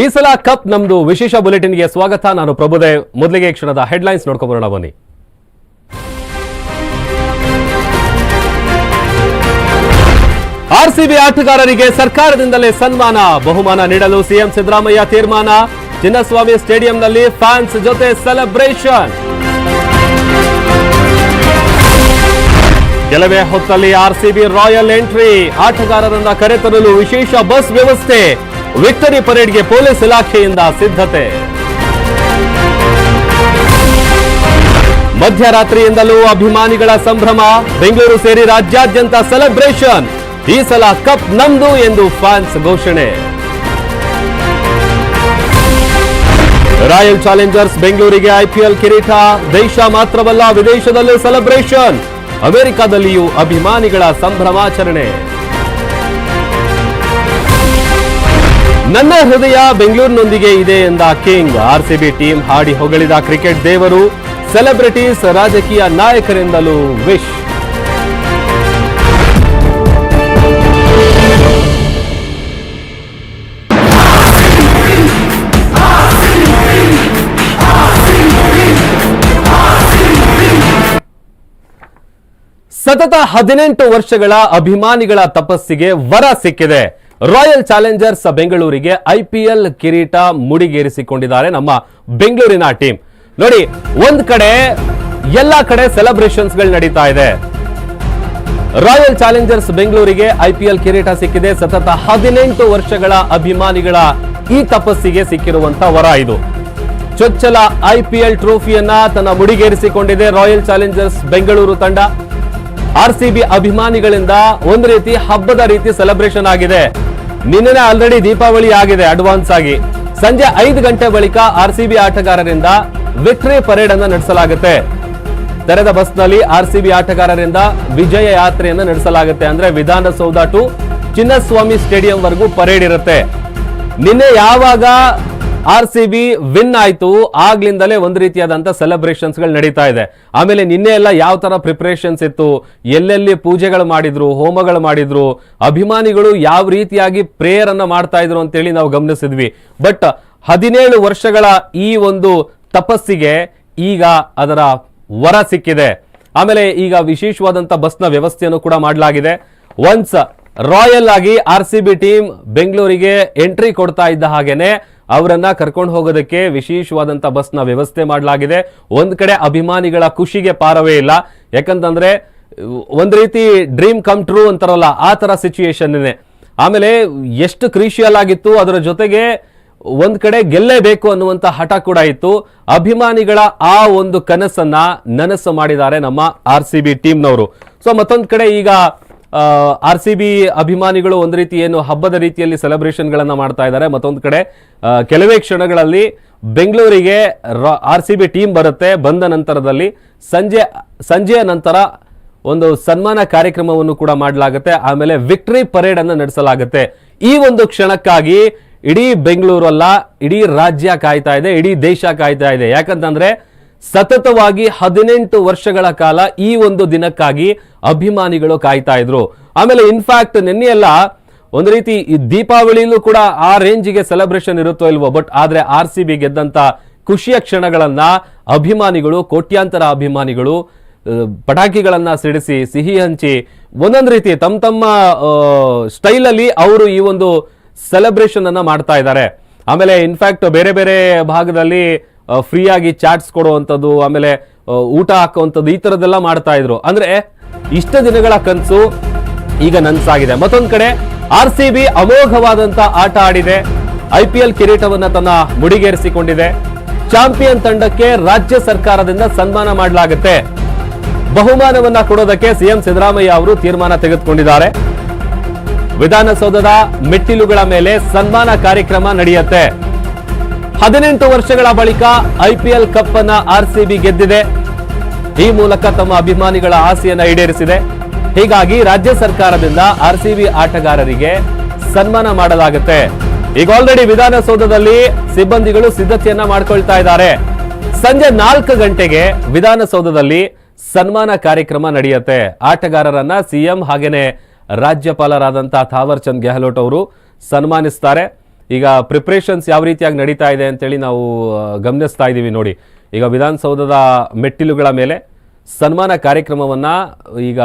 ಈ ಸಲ ಕಪ್ ನಮ್ದು ವಿಶೇಷ ಬುಲೆಟಿನ್ಗೆ ಸ್ವಾಗತ. ನಾನು ಪ್ರಭುದೇವ್ ಮೊದಲಿಗೆ ಕ್ಷಣದ ಹೆಡ್ಲೈನ್ಸ್ ನೋಡ್ಕೊಂಬರೋಣ, ಬನ್ನಿ. ಆರ್ಸಿಬಿ ಆಟಗಾರರಿಗೆ ಸರ್ಕಾರದಿಂದಲೇ ಸನ್ಮಾನ, ಬಹುಮಾನ ನೀಡಲು ಸಿಎಂ ಸಿದ್ದರಾಮಯ್ಯ ತೀರ್ಮಾನ. ಚಿನ್ನಸ್ವಾಮಿ ಸ್ಟೇಡಿಯಂನಲ್ಲಿ ಫ್ಯಾನ್ಸ್ ಜೊತೆ ಸೆಲೆಬ್ರೇಷನ್. ಕೆಲವೇ ಹೊತ್ತಲ್ಲಿ ಆರ್ಸಿಬಿ ರಾಯಲ್ ಎಂಟ್ರಿ. ಆಟಗಾರರನ್ನ ಕರೆತರಲು ವಿಶೇಷ ಬಸ್ ವ್ಯವಸ್ಥೆ. ವಿಕ್ಟರಿ ಪರೇಡ್ಗೆ ಪೊಲೀಸ್ ಇಲಾಖೆಯಿಂದ ಸಿದ್ಧತೆ. ಮಧ್ಯರಾತ್ರಿಯಿಂದಲೂ ಅಭಿಮಾನಿಗಳ ಸಂಭ್ರಮ, ಬೆಂಗಳೂರು ಸೇರಿ ರಾಜ್ಯಾದ್ಯಂತ ಸೆಲೆಬ್ರೇಷನ್. ಈ ಸಲ ಕಪ್ ನಮ್ದು ಎಂದು ಫ್ಯಾನ್ಸ್ ಘೋಷಣೆ. ರಾಯಲ್ ಚಾಲೆಂಜರ್ಸ್ ಬೆಂಗಳೂರಿಗೆ ಐಪಿಎಲ್ ಕಿರೀಟ. ದೇಶ ಮಾತ್ರವಲ್ಲ, ವಿದೇಶದಲ್ಲೂ ಸೆಲೆಬ್ರೇಷನ್. ಅಮೆರಿಕದಲ್ಲಿಯೂ ಅಭಿಮಾನಿಗಳ ಸಂಭ್ರಮಾಚರಣೆ. ನನ್ನ ಹೃದಯ ಬೆಂಗಳೂರಿನೊಂದಿಗೆ ಇದೆ ಎಂದ ಕಿಂಗ್ ಆರ್ಸಿಬಿ ಟೀಮ್ ಹಾಡಿ ಹೊಗಳಿದ ಕ್ರಿಕೆಟ್ ದೇವರು, ಸೆಲೆಬ್ರಿಟೀಸ್, ರಾಜಕೀಯ ನಾಯಕರಿಂದಲೂ ವಿಶ್. ಸತತ ಹದಿನೆಂಟು ವರ್ಷಗಳ ಅಭಿಮಾನಿಗಳ ತಪಸ್ಸಿಗೆ ವರ ಸಿಕ್ಕಿದೆ. ರಾಯಲ್ ಚಾಲೆಂಜರ್ಸ್ ಬೆಂಗಳೂರಿಗೆ ಐಪಿಎಲ್ ಕಿರೀಟ ಮುಡಿಗೇರಿಸಿಕೊಂಡಿದ್ದಾರೆ ನಮ್ಮ ಬೆಂಗಳೂರಿನ ಟೀಮ್. ನೋಡಿ, ಒಂದ್ ಕಡೆ ಎಲ್ಲಾ ಕಡೆ ಸೆಲೆಬ್ರೇಷನ್ಸ್ಗಳು ನಡೀತಾ ಇದೆ. ರಾಯಲ್ ಚಾಲೆಂಜರ್ಸ್ ಬೆಂಗಳೂರಿಗೆ ಐಪಿಎಲ್ ಕಿರೀಟ ಸಿಕ್ಕಿದೆ. ಸತತ ಹದಿನೆಂಟು ವರ್ಷಗಳ ಅಭಿಮಾನಿಗಳ ಈ ತಪಸ್ಸಿಗೆ ಸಿಕ್ಕಿರುವಂತ ವರ ಇದು. ಚೊಚ್ಚಲ ಐಪಿಎಲ್ ಟ್ರೋಫಿಯನ್ನ ತನ್ನ ಮುಡಿಗೇರಿಸಿಕೊಂಡಿದೆ ರಾಯಲ್ ಚಾಲೆಂಜರ್ಸ್ ಬೆಂಗಳೂರು ತಂಡ. ಆರ್ಸಿಬಿ ಅಭಿಮಾನಿಗಳಿಂದ ಒಂದು ರೀತಿ ಹಬ್ಬದ ರೀತಿ ಸೆಲೆಬ್ರೇಷನ್ ಆಗಿದೆ. ನಿನ್ನೆ ಆಲ್ರೆಡಿ ದೀಪಾವಳಿ ಆಗಿದೆ ಅಡ್ವಾನ್ಸ್ ಆಗಿ. ಸಂಜೆ ಐದು ಗಂಟೆ ಬಳಿಕ ಆರ್ಸಿಬಿ ಆಟಗಾರರಿಂದ ವಿಕ್ಟರಿ ಪರೇಡ್ ಅನ್ನು ನಡೆಸಲಾಗುತ್ತೆ. ತೆರೆದ ಬಸ್ನಲ್ಲಿ ಆರ್ಸಿಬಿ ಆಟಗಾರರಿಂದ ವಿಜಯ ಯಾತ್ರೆಯನ್ನು ನಡೆಸಲಾಗುತ್ತೆ ಅಂದ್ರೆ ವಿಧಾನಸೌಧ ಟು ಚಿನ್ನಸ್ವಾಮಿ ಸ್ಟೇಡಿಯಂ ವರೆಗೂ ಪರೇಡ್ ಇರುತ್ತೆ. ನಿನ್ನೆ ಯಾವಾಗ ಆರ್ ಸಿ ಬಿ ವಿನ್ ಆಯ್ತು. ಆಗ್ಲಿಂದಲೇ ಒಂದು ರೀತಿಯಾದಂತ ಸೆಲೆಬ್ರೇಷನ್ಸ್ಗಳು ನಡೀತಾ ಇದೆ. ಆಮೇಲೆ ನಿನ್ನೆ ಎಲ್ಲ ಯಾವ ತರ ಪ್ರಿಪರೇಷನ್ಸ್ ಇತ್ತು? ಎಲ್ಲೆಲ್ಲಿ ಪೂಜೆಗಳು ಮಾಡಿದ್ರು? ಹೋಮಗಳು ಮಾಡಿದ್ರು? ಅಭಿಮಾನಿಗಳು ಯಾವ ರೀತಿಯಾಗಿ ಪ್ರೇಯರ್ ಅನ್ನ ಮಾಡ್ತಾ ಇದ್ರು ಅಂತೇಳಿ ನಾವು ಗಮನಿಸಿದ್ವಿ. ಬಟ್ ಹದಿನೇಳು ವರ್ಷಗಳ ಈ ಒಂದು ತಪಸ್ಸಿಗೆ ಈಗ ಅದರ ವರ ಸಿಕ್ಕಿದೆ. ಆಮೇಲೆ ಈಗ ವಿಶೇಷವಾದಂತ ಬಸ್ನ ವ್ಯವಸ್ಥೆಯನ್ನು ಕೂಡ ಮಾಡಲಾಗಿದೆ. ಒನ್ಸ್ ರಾಯಲ್ ಆಗಿ ಆರ್ ಸಿ ಬಿ ಟೀಮ್ ಬೆಂಗಳೂರಿಗೆ ಎಂಟ್ರಿ ಕೊಡ್ತಾ ಇದ್ದ ಹಾಗೇನೆ ಅವರನ್ನ ಕರ್ಕೊಂಡು ಹೋಗೋದಕ್ಕೆ ವಿಶೇಷವಾದಂತ ಬಸ್ನ ವ್ಯವಸ್ಥೆ ಮಾಡಲಾಗಿದೆ. ಒಂದ್ ಕಡೆ ಅಭಿಮಾನಿಗಳ ಖುಷಿಗೆ ಪಾರವೇ ಇಲ್ಲ. ಯಾಕಂತಂದ್ರೆ, ಒಂದ್ ರೀತಿ ಡ್ರೀಮ್ ಕಮ್ ಟ್ರೂ ಅಂತಾರಲ್ಲ, ಆ ತರ ಸಿಚುಯೇಷನ್ ಆಮೇಲೆ ಎಷ್ಟು ಕ್ರೀಶಿಯಲ್ ಆಗಿತ್ತು, ಅದರ ಜೊತೆಗೆ ಒಂದ್ ಕಡೆ ಗೆಲ್ಲೇಬೇಕು ಅನ್ನುವಂತ ಹಠ ಕೂಡ ಇತ್ತು. ಅಭಿಮಾನಿಗಳ ಆ ಒಂದು ಕನಸನ್ನ ನನಸು ಮಾಡಿದ್ದಾರೆ ನಮ್ಮ ಆರ್ ಸಿ ಬಿ ಟೀಮ್ನವರು. ಸೊ ಮತ್ತೊಂದ್ ಕಡೆ ಈಗ ಆರ್ ಸಿ ಬಿ ಅಭಿಮಾನಿಗಳು ಒಂದು ರೀತಿ ಏನು ಹಬ್ಬದ ರೀತಿಯಲ್ಲಿ ಸೆಲೆಬ್ರೇಷನ್ಗಳನ್ನು ಮಾಡ್ತಾ ಇದ್ದಾರೆ. ಮತ್ತೊಂದು ಕಡೆ ಕೆಲವೇ ಕ್ಷಣಗಳಲ್ಲಿ ಬೆಂಗಳೂರಿಗೆ ಆರ್ ಸಿ ಬಿ ಟೀಮ್ ಬರುತ್ತೆ. ಬಂದ ನಂತರದಲ್ಲಿ ಸಂಜೆ, ಸಂಜೆಯ ನಂತರ ಒಂದು ಸನ್ಮಾನ ಕಾರ್ಯಕ್ರಮವನ್ನು ಕೂಡ ಮಾಡಲಾಗುತ್ತೆ. ಆಮೇಲೆ ವಿಕ್ಟರಿ ಪರೇಡ್ ಅನ್ನು ನಡೆಸಲಾಗುತ್ತೆ. ಈ ಒಂದು ಕ್ಷಣಕ್ಕಾಗಿ ಇಡೀ ಬೆಂಗಳೂರು ಅಲ್ಲ, ಇಡೀ ರಾಜ್ಯ ಕಾಯ್ತಾ ಇದೆ, ಇಡೀ ದೇಶ ಕಾಯ್ತಾ ಇದೆ. ಯಾಕಂತಂದ್ರೆ ಸತತವಾಗಿ ಹದಿನೆಂಟು ವರ್ಷಗಳ ಕಾಲ ಈ ಒಂದು ದಿನಕ್ಕಾಗಿ ಅಭಿಮಾನಿಗಳು ಕಾಯ್ತಾ ಇದ್ರು. ಆಮೇಲೆ ಇನ್ಫ್ಯಾಕ್ಟ್ ನಿನ್ನೆ ಎಲ್ಲ ಒಂದು ರೀತಿ ಈ ದೀಪಾವಳಿಯಲ್ಲೂ ಕೂಡ ಆ ರೇಂಜಿಗೆ ಸೆಲೆಬ್ರೇಷನ್ ಇರುತ್ತೋ ಇಲ್ವೋ ಬಟ್ ಆದ್ರೆ ಆರ್ ಸಿ ಬಿ ಗೆದ್ದಂತ ಖುಷಿಯ ಕ್ಷಣಗಳನ್ನ ಅಭಿಮಾನಿಗಳು, ಕೋಟ್ಯಾಂತರ ಅಭಿಮಾನಿಗಳು ಪಟಾಕಿಗಳನ್ನು ಸಿಡಿಸಿ, ಸಿಹಿ ಹಂಚಿ, ಒಂದೊಂದು ರೀತಿ ತಮ್ಮ ತಮ್ಮ ಸ್ಟೈಲ್ ಅಲ್ಲಿ ಅವರು ಈ ಒಂದು ಸೆಲೆಬ್ರೇಷನ್ ಅನ್ನ ಮಾಡ್ತಾ ಇದ್ದಾರೆ. ಆಮೇಲೆ ಇನ್ಫ್ಯಾಕ್ಟ್ ಬೇರೆ ಬೇರೆ ಭಾಗದಲ್ಲಿ ಫ್ರೀಯಾಗಿ ಚಾಟ್ಸ್ ಕೊಡುವಂಥದ್ದು, ಆಮೇಲೆ ಊಟ ಹಾಕುವಂಥದ್ದು ಈ ಥರದ್ದೆಲ್ಲ ಮಾಡ್ತಾ ಇದ್ರು. ಅಂದ್ರೆ ಇಷ್ಟ ದಿನಗಳ ಕನಸು ಈಗ ನನ್ಸಾಗಿದೆ. ಮತ್ತೊಂದು ಕಡೆ, ಆರ್ ಸಿ ಬಿ ಅಮೋಘವಾದಂತ ಆಟ ಆಡಿದೆ. ಐ ಪಿ ಎಲ್ ಕಿರೀಟವನ್ನ ತನ್ನ ಮುಡಿಗೇರಿಸಿಕೊಂಡಿದೆ. ಚಾಂಪಿಯನ್ ತಂಡಕ್ಕೆ ರಾಜ್ಯ ಸರ್ಕಾರದಿಂದ ಸನ್ಮಾನ ಮಾಡಲಾಗುತ್ತೆ. ಬಹುಮಾನವನ್ನ ಕೊಡೋದಕ್ಕೆ ಸಿಎಂ ಸಿದ್ದರಾಮಯ್ಯ ಅವರು ತೀರ್ಮಾನ ತೆಗೆದುಕೊಂಡಿದ್ದಾರೆ. ವಿಧಾನಸೌಧದ ಮೆಟ್ಟಿಲುಗಳ ಮೇಲೆ ಸನ್ಮಾನ ಕಾರ್ಯಕ್ರಮ ನಡೆಯುತ್ತೆ. ಹದಿನೆಂಟು ವರ್ಷಗಳ ಬಳಿಕ ಐಪಿಎಲ್ ಕಪ್ ಅನ್ನ ಆರ್ಸಿಬಿ ಗೆದ್ದಿದೆ. ಈ ಮೂಲಕ ತಮ್ಮ ಅಭಿಮಾನಿಗಳ ಆಸೆಯನ್ನ ಈಡೇರಿಸಿದೆ. ಹೀಗಾಗಿ ರಾಜ್ಯ ಸರ್ಕಾರದಿಂದ ಆರ್ಸಿಬಿ ಆಟಗಾರರಿಗೆ ಸನ್ಮಾನ ಮಾಡಲಾಗುತ್ತೆ. ಈಗ ಆಲ್ರೆಡಿ ವಿಧಾನಸೌಧದಲ್ಲಿ ಸಿಬ್ಬಂದಿಗಳು ಸಿದ್ಧತೆಯನ್ನ ಮಾಡ್ಕೊಳ್ತಾ ಇದ್ದಾರೆ. ಸಂಜೆ ನಾಲ್ಕು ಗಂಟೆಗೆ ವಿಧಾನಸೌಧದಲ್ಲಿ ಸನ್ಮಾನ ಕಾರ್ಯಕ್ರಮ ನಡೆಯುತ್ತೆ. ಆಟಗಾರರನ್ನ ಸಿಎಂ ಹಾಗೇನೆ ರಾಜ್ಯಪಾಲರಾದಂತಹ ಥಾವರ್ ಚಂದ್ ಗೆಹ್ಲೋಟ್ ಅವರು ಸನ್ಮಾನಿಸ್ತಾರೆ. ಈಗ ಪ್ರಿಪ್ರೇಷನ್ಸ್ ಯಾವ ರೀತಿಯಾಗಿ ನಡೀತಾ ಇದೆ ಅಂತೇಳಿ ನಾವು ಗಮನಿಸ್ತಾ ಇದ್ದೀವಿ ನೋಡಿ. ಈಗ ವಿಧಾನಸೌಧದ ಮೆಟ್ಟಿಲುಗಳ ಮೇಲೆ ಸನ್ಮಾನ ಕಾರ್ಯಕ್ರಮವನ್ನು ಈಗ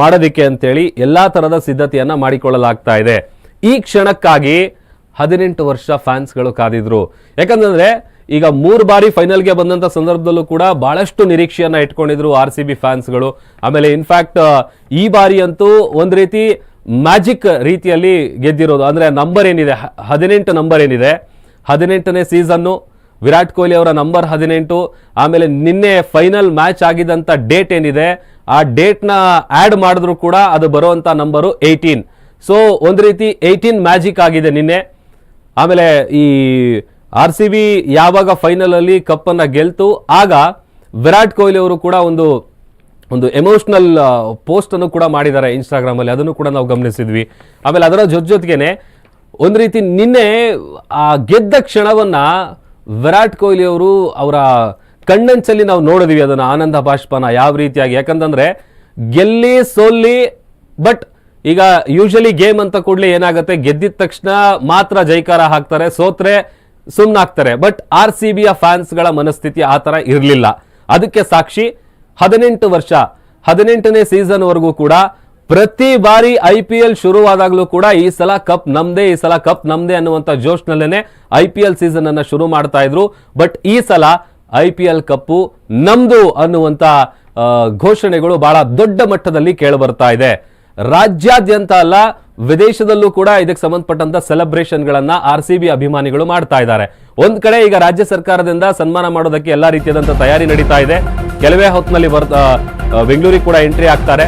ಮಾಡೋದಿಕ್ಕೆ ಅಂತೇಳಿ ಎಲ್ಲ ಥರದ ಸಿದ್ಧತೆಯನ್ನು ಮಾಡಿಕೊಳ್ಳಲಾಗ್ತಾ ಇದೆ. ಈ ಕ್ಷಣಕ್ಕಾಗಿ ಹದಿನೆಂಟು ವರ್ಷ ಫ್ಯಾನ್ಸ್ಗಳು ಕಾದಿದ್ರು. ಯಾಕಂತಂದ್ರೆ ಈಗ ಮೂರು ಬಾರಿ ಫೈನಲ್ಗೆ ಬಂದಂತ ಸಂದರ್ಭದಲ್ಲೂ ಕೂಡ ಬಹಳಷ್ಟು ನಿರೀಕ್ಷೆಯನ್ನ ಇಟ್ಕೊಂಡಿದ್ರು ಆರ್ ಸಿ ಬಿ ಫ್ಯಾನ್ಸ್ಗಳು. ಆಮೇಲೆ ಇನ್ಫ್ಯಾಕ್ಟ್ ಈ ಬಾರಿ ಅಂತೂ ಒಂದ್ ರೀತಿ ಮ್ಯಾಜಿಕ್ ರೀತಿಯಲ್ಲಿ ಗೆದ್ದಿರೋದು. ಅಂದ್ರೆ ನಂಬರ್ ಏನಿದೆ? ಹದಿನೆಂಟು ನಂಬರ್ ಏನಿದೆ? ಹದಿನೆಂಟನೇ ಸೀಸನ್ನು ವಿರಾಟ್ ಕೊಹ್ಲಿ ಅವರ ನಂಬರ್ ಹದಿನೆಂಟು, ಆಮೇಲೆ ನಿನ್ನೆ ಫೈನಲ್ ಮ್ಯಾಚ್ ಆಗಿದ್ದಂಥ ಡೇಟ್ ಏನಿದೆ, ಆ ಡೇಟ್ನ ಆ್ಯಡ್ ಮಾಡಿದ್ರು ಕೂಡ ಅದು ಬರುವಂಥ ನಂಬರು ಏಯ್ಟೀನ್ ಸೊ ಒಂದು ರೀತಿ ಏಯ್ಟೀನ್ ಮ್ಯಾಜಿಕ್ ಆಗಿದೆ ನಿನ್ನೆ. ಆಮೇಲೆ ಈ ಆರ್ ಸಿ ಬಿ ಯಾವಾಗ ಫೈನಲ್ ಅಲ್ಲಿ ಕಪ್ಪನ್ನು ಗೆಲ್ತು, ಆಗ ವಿರಾಟ್ ಕೊಹ್ಲಿ ಅವರು ಕೂಡ ಒಂದು ಒಂದು ಎಮೋಷನಲ್ ಪೋಸ್ಟ್ ಅನ್ನು ಕೂಡ ಮಾಡಿದ್ದಾರೆ ಇನ್ಸ್ಟಾಗ್ರಾಮಲ್ಲಿ ಅದನ್ನು ಕೂಡ ನಾವು ಗಮನಿಸಿದ್ವಿ. ಆಮೇಲೆ ಅದರ ಜೊತೆ ಜೊತೆಗೇನೆ ಒಂದು ರೀತಿ ನಿನ್ನೆ, ಆ, ಗೆದ್ದ ಕ್ಷಣವನ್ನ ವಿರಾಟ್ ಕೊಹ್ಲಿ ಅವರು ಅವರ ಕಣ್ಣಂಚಲ್ಲಿ ನಾವು ನೋಡಿದೀವಿ ಅದನ್ನು ಆನಂದ ಬಾಷ್ಪನ ಯಾವ ರೀತಿಯಾಗಿ. ಯಾಕಂತಂದರೆ ಗೆಲ್ಲಿ ಸೋಲ್ಲಿ, ಬಟ್ ಈಗ ಯೂಶಲಿ ಗೇಮ್ ಅಂತ ಕೂಡಲೇ ಏನಾಗುತ್ತೆ, ಗೆದ್ದಿದ ತಕ್ಷಣ ಮಾತ್ರ ಜೈಕಾರ ಹಾಕ್ತಾರೆ, ಸೋತ್ರೆ ಸುಮ್ಮನಾಗ್ತಾರೆ ಬಟ್ ಆರ್ ಸಿ ಬಿಯ ಫ್ಯಾನ್ಸ್ಗಳ ಮನಸ್ಥಿತಿ ಆ ಥರ ಇರಲಿಲ್ಲ. ಅದಕ್ಕೆ ಸಾಕ್ಷಿ ಹದಿನೆಂಟು ವರ್ಷ, ಹದಿನೆಂಟನೇ ಸೀಸನ್ವರೆಗೂ ಕೂಡ ಪ್ರತಿ ಬಾರಿ ಐ ಪಿ ಎಲ್ ಶುರುವಾದಾಗಲೂ ಕೂಡ ಈ ಸಲ ಕಪ್ ನಮ್ದೇ ಈ ಸಲ ಕಪ್ ನಮ್ದೇ ಅನ್ನುವಂಥ ಜೋಶ್ನಲ್ಲೇನೆ ಐ ಪಿ ಎಲ್ ಸೀಸನ್ ಅನ್ನು ಶುರು ಮಾಡ್ತಾ ಇದ್ರು. ಬಟ್ ಈ ಸಲ ಐ ಪಿ ಎಲ್ ಕಪ್ಪು ನಮ್ದು ಅನ್ನುವಂಥ ಘೋಷಣೆಗಳು ಬಹಳ ದೊಡ್ಡ ಮಟ್ಟದಲ್ಲಿ ಕೇಳಿಬರ್ತಾ ಇದೆ. ರಾಜ್ಯಾದ್ಯಂತ ಅಲ್ಲ ವಿದೇಶದಲ್ಲೂ ಕೂಡ ಇದಕ್ಕೆ ಸಂಬಂಧಪಟ್ಟಂತ ಸೆಲೆಬ್ರೇಷನ್ ಗಳನ್ನ ಆರ್ ಸಿ ಬಿ ಅಭಿಮಾನಿಗಳು ಮಾಡ್ತಾ ಇದ್ದಾರೆ. ಒಂದ್ ಕಡೆ ಈಗ ರಾಜ್ಯ ಸರ್ಕಾರದಿಂದ ಸನ್ಮಾನ ಮಾಡೋದಕ್ಕೆ ಎಲ್ಲಾ ರೀತಿಯಾದಂಥ ತಯಾರಿ ನಡೀತಾ ಇದೆ. ಕೆಲವೇ ಹೊತ್ತಿನಲ್ಲಿ ಬರ್ ಆ, ಆ, ಬೆಂಗಳೂರಿಗೆ ಕೂಡ ಎಂಟ್ರಿ ಆಗ್ತಾರೆ.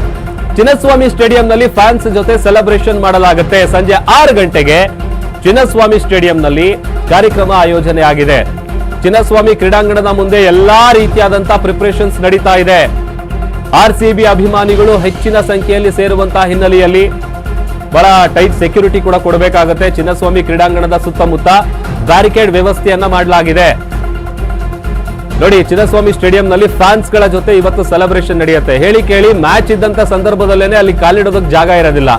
ಚಿನ್ನಸ್ವಾಮಿ ಸ್ಟೇಡಿಯಂನಲ್ಲಿ ಫ್ಯಾನ್ಸ್ ಜೊತೆ ಸೆಲೆಬ್ರೇಷನ್ ಮಾಡಲಾಗುತ್ತೆ. ಸಂಜೆ ಆರು ಗಂಟೆಗೆ ಚಿನ್ನಸ್ವಾಮಿ ಸ್ಟೇಡಿಯಂನಲ್ಲಿ ಕಾರ್ಯಕ್ರಮ ಆಯೋಜನೆ ಆಗಿದೆ ಚಿನ್ನಸ್ವಾಮಿ ಕ್ರೀಡಾಂಗಣದ ಮುಂದೆ ಎಲ್ಲಾ ರೀತಿಯಾದಂತಹ ಪ್ರಿಪರೇಷನ್ಸ್ ನಡೀತಾ ಇದೆ. ಆರ್ ಅಭಿಮಾನಿಗಳು ಹೆಚ್ಚಿನ ಸಂಖ್ಯೆಯಲ್ಲಿ ಸೇರುವಂತಹ ಹಿನ್ನೆಲೆಯಲ್ಲಿ ಬಹಳ ಟೈಟ್ ಸೆಕ್ಯೂರಿಟಿ ಕೂಡ ಕೊಡಬೇಕಾಗುತ್ತೆ. ಚಿನ್ನಸ್ವಾಮಿ ಕ್ರೀಡಾಂಗಣದ ಸುತ್ತಮುತ್ತ ಬ್ಯಾರಿಕೇಡ್ ವ್ಯವಸ್ಥೆಯನ್ನ ಮಾಡಲಾಗಿದೆ. ನೋಡಿ, ಚಿನ್ನಸ್ವಾಮಿ ಸ್ಟೇಡಿಯಂನಲ್ಲಿ ಫ್ಯಾನ್ಸ್ಗಳ ಜೊತೆ ಇವತ್ತು ಸೆಲೆಬ್ರೇಷನ್ ನಡೆಯುತ್ತೆ. ಹೇಳಿ ಕೇಳಿ ಮ್ಯಾಚ್ ಇದ್ದಂತ ಸಂದರ್ಭದಲ್ಲೇನೆ ಅಲ್ಲಿ ಕಾಲಿಡೋದಕ್ಕೆ ಜಾಗ ಇರೋದಿಲ್ಲ.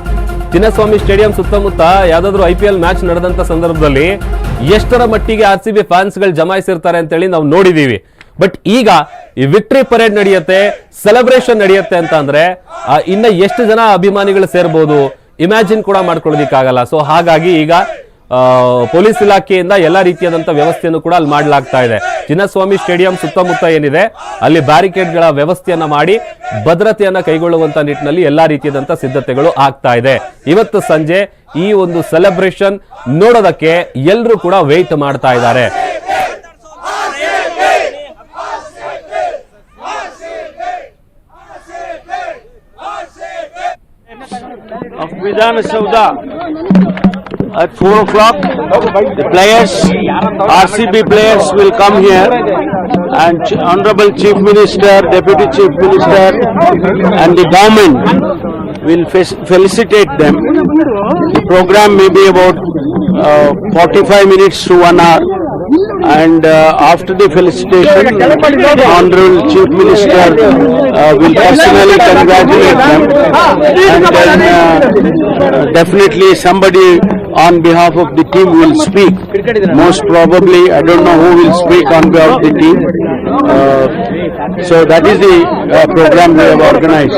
ಚಿನ್ನಸ್ವಾಮಿ ಸ್ಟೇಡಿಯಂ ಸುತ್ತಮುತ್ತ ಯಾವ್ದಾದ್ರು ಐ ಪಿ ಎಲ್ ಮ್ಯಾಚ್ ನಡೆದಂತ ಸಂದರ್ಭದಲ್ಲಿ ಎಷ್ಟರ ಮಟ್ಟಿಗೆ ಆರ್ ಸಿ ಬಿ ಫ್ಯಾನ್ಸ್ಗಳು ಜಮಾಯಿಸಿರ್ತಾರೆ ಅಂತೇಳಿ ನಾವು ನೋಡಿದೀವಿ. ಬಟ್ ಈಗ ಈ ವಿಕ್ಟ್ರಿ ಪರೇಡ್ ನಡೆಯುತ್ತೆ ಸೆಲೆಬ್ರೇಷನ್ ನಡೆಯುತ್ತೆ ಅಂತ ಅಂದ್ರೆ ಇನ್ನ ಎಷ್ಟು ಜನ ಅಭಿಮಾನಿಗಳು ಸೇರ್ಬೋದು, ಇಮ್ಯಾಜಿನ್ ಕೂಡ ಮಾಡ್ಕೊಳ್ಳೋದಿಕ್ಕಾಗಲ್ಲ. ಸೊ ಹಾಗಾಗಿ ಈಗ ಪೊಲೀಸ್ ಇಲಾಖೆಯಿಂದ ಎಲ್ಲ ರೀತಿಯಾದಂಥ ವ್ಯವಸ್ಥೆಯನ್ನು ಕೂಡ ಅಲ್ಲಿ ಮಾಡಲಾಗ್ತಾ ಇದೆ. ಚಿನ್ನಸ್ವಾಮಿ ಸ್ಟೇಡಿಯಂ ಸುತ್ತಮುತ್ತ ಏನಿದೆ, ಅಲ್ಲಿ ಬ್ಯಾರಿಕೇಡ್ಗಳ ವ್ಯವಸ್ಥೆಯನ್ನು ಮಾಡಿ ಭದ್ರತೆಯನ್ನು ಕೈಗೊಳ್ಳುವಂತ ನಿಟ್ಟಿನಲ್ಲಿ ಎಲ್ಲಾ ರೀತಿಯಾದಂಥ ಸಿದ್ಧತೆಗಳು ಆಗ್ತಾ ಇದೆ. ಇವತ್ತು ಸಂಜೆ ಈ ಒಂದು ಸೆಲೆಬ್ರೇಷನ್ ನೋಡೋದಕ್ಕೆ ಎಲ್ಲರೂ ಕೂಡ ವೆಯ್ಟ್ ಮಾಡ್ತಾ ಇದ್ದಾರೆ. Vidhana Soudha at 4 o'clock. The players, RCB players will come here and Honorable Chief Minister, Deputy Chief Minister and the government will felicitate them. The program may be about uh, 45 minutes to 1 hour. And uh, after the felicitation, Honorable Chief Minister uh, will personally congratulate them. And then uh, definitely somebody on behalf of the team will speak. Most probably, I don't know who will speak on behalf of the team. Uh, So that is the uh, program we have organized.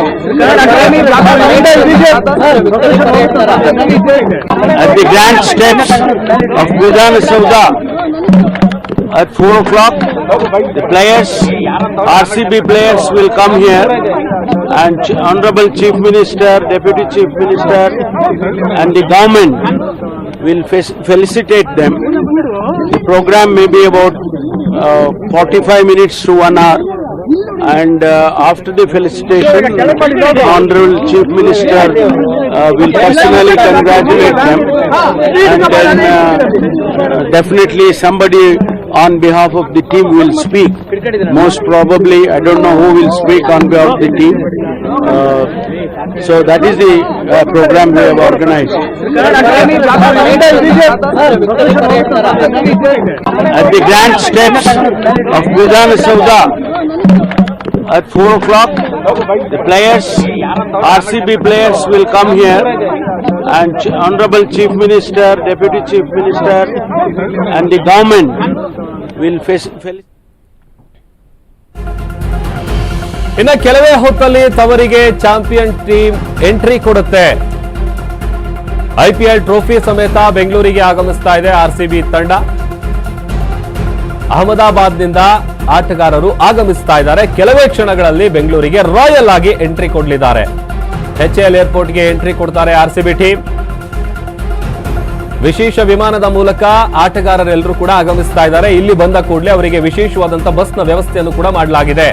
At the grand steps of Vidhana Sauda, at 4 o'clock, the players, RCB players will come here and Honorable Chief Minister, Deputy Chief Minister and the government will felicitate them. The program may be about uh, 45 minutes to 1 hour. And uh, after the felicitation, Honorable Chief Minister uh, will personally congratulate them. And then uh, definitely somebody on behalf of the team will speak. Most probably, I don't know who will speak on behalf of the team. Uh, So that is the uh, program we have organized. At the grand steps of Vidhana Sauda, at 4 o'clock, The players, RCB players will come here and Honorable Chief Minister, Deputy Chief Minister and the government will face, ಇನ್ನ ಕೆಲವೇ ಹೊತ್ತಲ್ಲಿ ತವರಿಗೆ champion team entry ಕೊಡುತ್ತೆ IPL trophy ಸಮೇತ ಬೆಂಗಳೂರಿಗೆ ಆಗಮಿಸ್ತಾ ಇದೆ RCB ತಂಡ ಅಹಮದಾಬಾದ್ನಿಂದ ಆಟಗಾರರು ಆಗಮಿಸ್ತಾ ಇದ್ದಾರೆ. ಕೆಲವೇ ಕ್ಷಣಗಳಲ್ಲಿ ಬೆಂಗಳೂರಿಗೆ ರಾಯಲ್ ಆಗಿ ಎಂಟ್ರಿ ಕೊಡಲಿದ್ದಾರೆ. ಎಚ್ಎಲ್ ಏರ್ಪೋರ್ಟ್ಗೆ ಎಂಟ್ರಿ ಕೊಡ್ತಾರೆ ಆರ್ಸಿಬಿ ಟೀಮ್. ವಿಶೇಷ ವಿಮಾನದ ಮೂಲಕ ಆಟಗಾರರೆಲ್ಲರೂ ಕೂಡ ಆಗಮಿಸ್ತಾ ಇದ್ದಾರೆ. ಇಲ್ಲಿ ಬಂದ ಕೂಡಲೇ ಅವರಿಗೆ ವಿಶೇಷವಾದಂತಹ ಬಸ್ನ ವ್ಯವಸ್ಥೆಯನ್ನು ಕೂಡ ಮಾಡಲಾಗಿದೆ.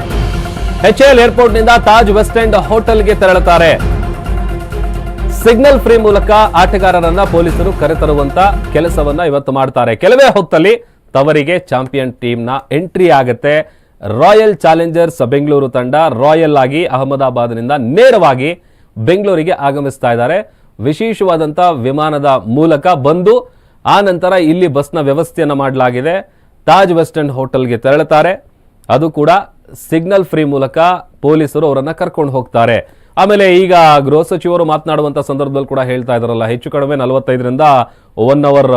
ಹೆಚ್ಎಲ್ ಏರ್ಪೋರ್ಟ್ನಿಂದ ತಾಜ್ ವೆಸ್ಟ್ ಎಂಡ್ ಹೋಟೆಲ್ಗೆ ತೆರಳುತ್ತಾರೆ. ಸಿಗ್ನಲ್ ಫ್ರೀ ಮೂಲಕ ಆಟಗಾರರನ್ನ ಪೊಲೀಸರು ಕರೆತರುವಂತ ಕೆಲಸವನ್ನ ಇವತ್ತು ಮಾಡ್ತಾರೆ. ಕೆಲವೇ ಹೊತ್ತಲ್ಲಿ ತವರಿಗೆ ಚಾಂಪಿಯನ್ ಟೀಮ್ನ ಎಂಟ್ರಿ ಆಗುತ್ತೆ. ರಾಯಲ್ ಚಾಲೆಂಜರ್ಸ್ ಬೆಂಗಳೂರು ತಂಡ ರಾಯಲ್ ಆಗಿ ಅಹಮದಾಬಾದ್ನಿಂದ ನೇರವಾಗಿ ಬೆಂಗಳೂರಿಗೆ ಆಗಮಿಸ್ತಾ ಇದ್ದಾರೆ. ವಿಶೇಷವಾದಂಥ ವಿಮಾನದ ಮೂಲಕ ಬಂದು ಆ ನಂತರ ಇಲ್ಲಿ ಬಸ್ನ ವ್ಯವಸ್ಥೆಯನ್ನು ಮಾಡಲಾಗಿದೆ. ತಾಜ್ ವೆಸ್ಟರ್ನ್ ಹೋಟೆಲ್ಗೆ ತೆರಳುತ್ತಾರೆ. ಅದು ಕೂಡ ಸಿಗ್ನಲ್ ಫ್ರೀ ಮೂಲಕ ಪೊಲೀಸರು ಅವರನ್ನು ಕರ್ಕೊಂಡು ಹೋಗ್ತಾರೆ. ಆಮೇಲೆ ಈಗ ಗೃಹ ಸಚಿವರು ಮಾತನಾಡುವಂತ ಸಂದರ್ಭದಲ್ಲಿ ಕೂಡ ಹೇಳ್ತಾ ಇದ್ದಾರಲ್ಲ, ಹೆಚ್ಚು ಕಡಿಮೆ ನಲವತ್ತೈದರಿಂದ ಒನ್ ಅವರ್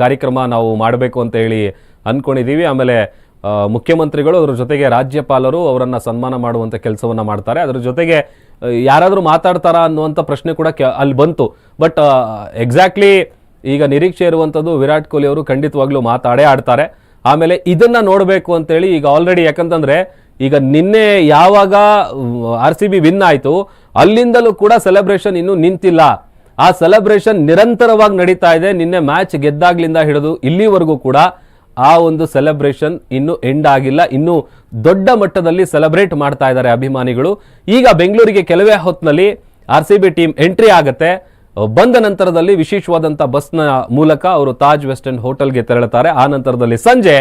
ಕಾರ್ಯಕ್ರಮ ನಾವು ಮಾಡಬೇಕು ಅಂತ ಹೇಳಿ ಅನ್ಕೊಂಡಿದೀವಿ ಆಮೇಲೆ ಮುಖ್ಯಮಂತ್ರಿಗಳು ಅದ್ರ ಜೊತೆಗೆ ರಾಜ್ಯಪಾಲರು ಅವರನ್ನು ಸನ್ಮಾನ ಮಾಡುವಂತ ಕೆಲಸವನ್ನ ಮಾಡ್ತಾರೆ. ಅದ್ರ ಜೊತೆಗೆ ಯಾರಾದರೂ ಮಾತಾಡ್ತಾರಾ ಅನ್ನುವಂಥ ಪ್ರಶ್ನೆ ಕೂಡ ಅಲ್ಲಿ ಬಂತು. ಬಟ್ ಎಕ್ಸಾಕ್ಟ್ಲಿ ಈಗ ನಿರೀಕ್ಷೆ ಇರುವಂಥದ್ದು ವಿರಾಟ್ ಕೊಹ್ಲಿ ಅವರು ಖಂಡಿತವಾಗ್ಲೂ ಮಾತಾಡೇ ಆಡ್ತಾರೆ. ಆಮೇಲೆ ಇದನ್ನ ನೋಡಬೇಕು ಅಂತೇಳಿ ಈಗ ಆಲ್ರೆಡಿ ಯಾಕಂತಂದ್ರೆ ಈಗ ನಿನ್ನೆ ಯಾವಾಗ ಆರ್ ಸಿ ಬಿ ವಿನ್ ಆಯಿತು, ಅಲ್ಲಿಂದಲೂ ಕೂಡ ಸೆಲೆಬ್ರೇಷನ್ ಇನ್ನೂ ನಿಂತಿಲ್ಲ. ಆ ಸೆಲೆಬ್ರೇಷನ್ ನಿರಂತರವಾಗಿ ನಡೀತಾ ಇದೆ. ನಿನ್ನೆ ಮ್ಯಾಚ್ ಗೆದ್ದಾಗ್ಲಿಂದ ಹಿಡಿದು ಇಲ್ಲಿವರೆಗೂ ಕೂಡ ಆ ಒಂದು ಸೆಲೆಬ್ರೇಷನ್ ಇನ್ನು ಎಂಡ್ ಆಗಿಲ್ಲ. ಇನ್ನು ದೊಡ್ಡ ಮಟ್ಟದಲ್ಲಿ ಸೆಲೆಬ್ರೇಟ್ ಮಾಡ್ತಾ ಇದ್ದಾರೆ ಅಭಿಮಾನಿಗಳು. ಈಗ ಬೆಂಗಳೂರಿಗೆ ಕೆಲವೇ ಹೊತ್ತಿನಲ್ಲಿ R C B team entry ಆಗುತ್ತೆ. ಬಂದ ನಂತರದಲ್ಲಿ ವಿಶೇಷವಾದಂಥ ಬಸ್ನ ಮೂಲಕ ಅವರು ತಾಜ್ ವೆಸ್ಟ್ ಎಂಡ್ ಹೋಟೆಲ್ಗೆ ತೆರಳುತ್ತಾರೆ. ಆ ನಂತರದಲ್ಲಿ ಸಂಜೆ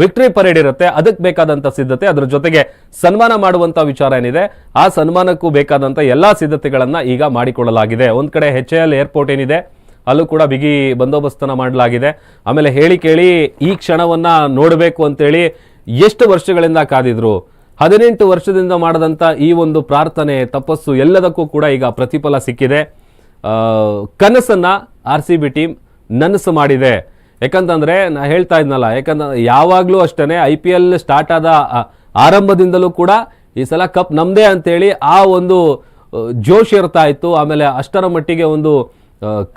ವಿಕ್ಟರಿ ಪರೇಡ್ ಇರುತ್ತೆ. ಅದಕ್ಕೆ ಬೇಕಾದಂತ ಸಿದ್ಧತೆ, ಅದರ ಜೊತೆಗೆ ಸನ್ಮಾನ ಮಾಡುವಂತ ವಿಚಾರ ಏನಿದೆ, ಆ ಸನ್ಮಾನಕ್ಕೂ ಬೇಕಾದಂತ ಎಲ್ಲಾ ಸಿದ್ಧತೆಗಳನ್ನು ಈಗ ಮಾಡಿಕೊಳ್ಳಲಾಗಿದೆ. ಒಂದು ಕಡೆ ಎಚ್ ಎಲ್ ಏರ್ಪೋರ್ಟ್ ಏನಿದೆ, ಅಲ್ಲೂ ಕೂಡ ಬಿಗಿ ಬಂದೋಬಸ್ತನ ಮಾಡಲಾಗಿದೆ. ಆಮೇಲೆ ಹೇಳಿ ಕೇಳಿ, ಈ ಕ್ಷಣವನ್ನ ನೋಡಬೇಕು ಅಂತೇಳಿ ಎಷ್ಟು ವರ್ಷಗಳಿಂದ ಕಾದಿದ್ರು? ಹದಿನೆಂಟು ವರ್ಷದಿಂದ ಮಾಡದಂತ ಈ ಒಂದು ಪ್ರಾರ್ಥನೆ, ತಪಸ್ಸು ಎಲ್ಲದಕ್ಕೂ ಕೂಡ ಈಗ ಪ್ರತಿಫಲ ಸಿಕ್ಕಿದೆ. ಕನಸನ್ನ ಆರ್ ಸಿ ಬಿ ಟೀಮ್ ನನಸು ಮಾಡಿದೆ. ಯಾಕಂತಂದ್ರೆ ನಾ ಹೇಳ್ತಾ ಇದ್ನಲ್ಲ ಯಾಕಂದ್ರೆ ಯಾವಾಗಲೂ ಅಷ್ಟೇ ಐ ಪಿ ಎಲ್ ಸ್ಟಾರ್ಟ್ ಆದ ಆರಂಭದಿಂದಲೂ ಕೂಡ ಈ ಸಲ ಕಪ್ ನಮ್ದೇ ಅಂತೇಳಿ ಆ ಒಂದು ಜೋಶ್ ಇರ್ತಾ ಇತ್ತು, ಆಮೇಲೆ ಅಷ್ಟರ ಮಟ್ಟಿಗೆ ಒಂದು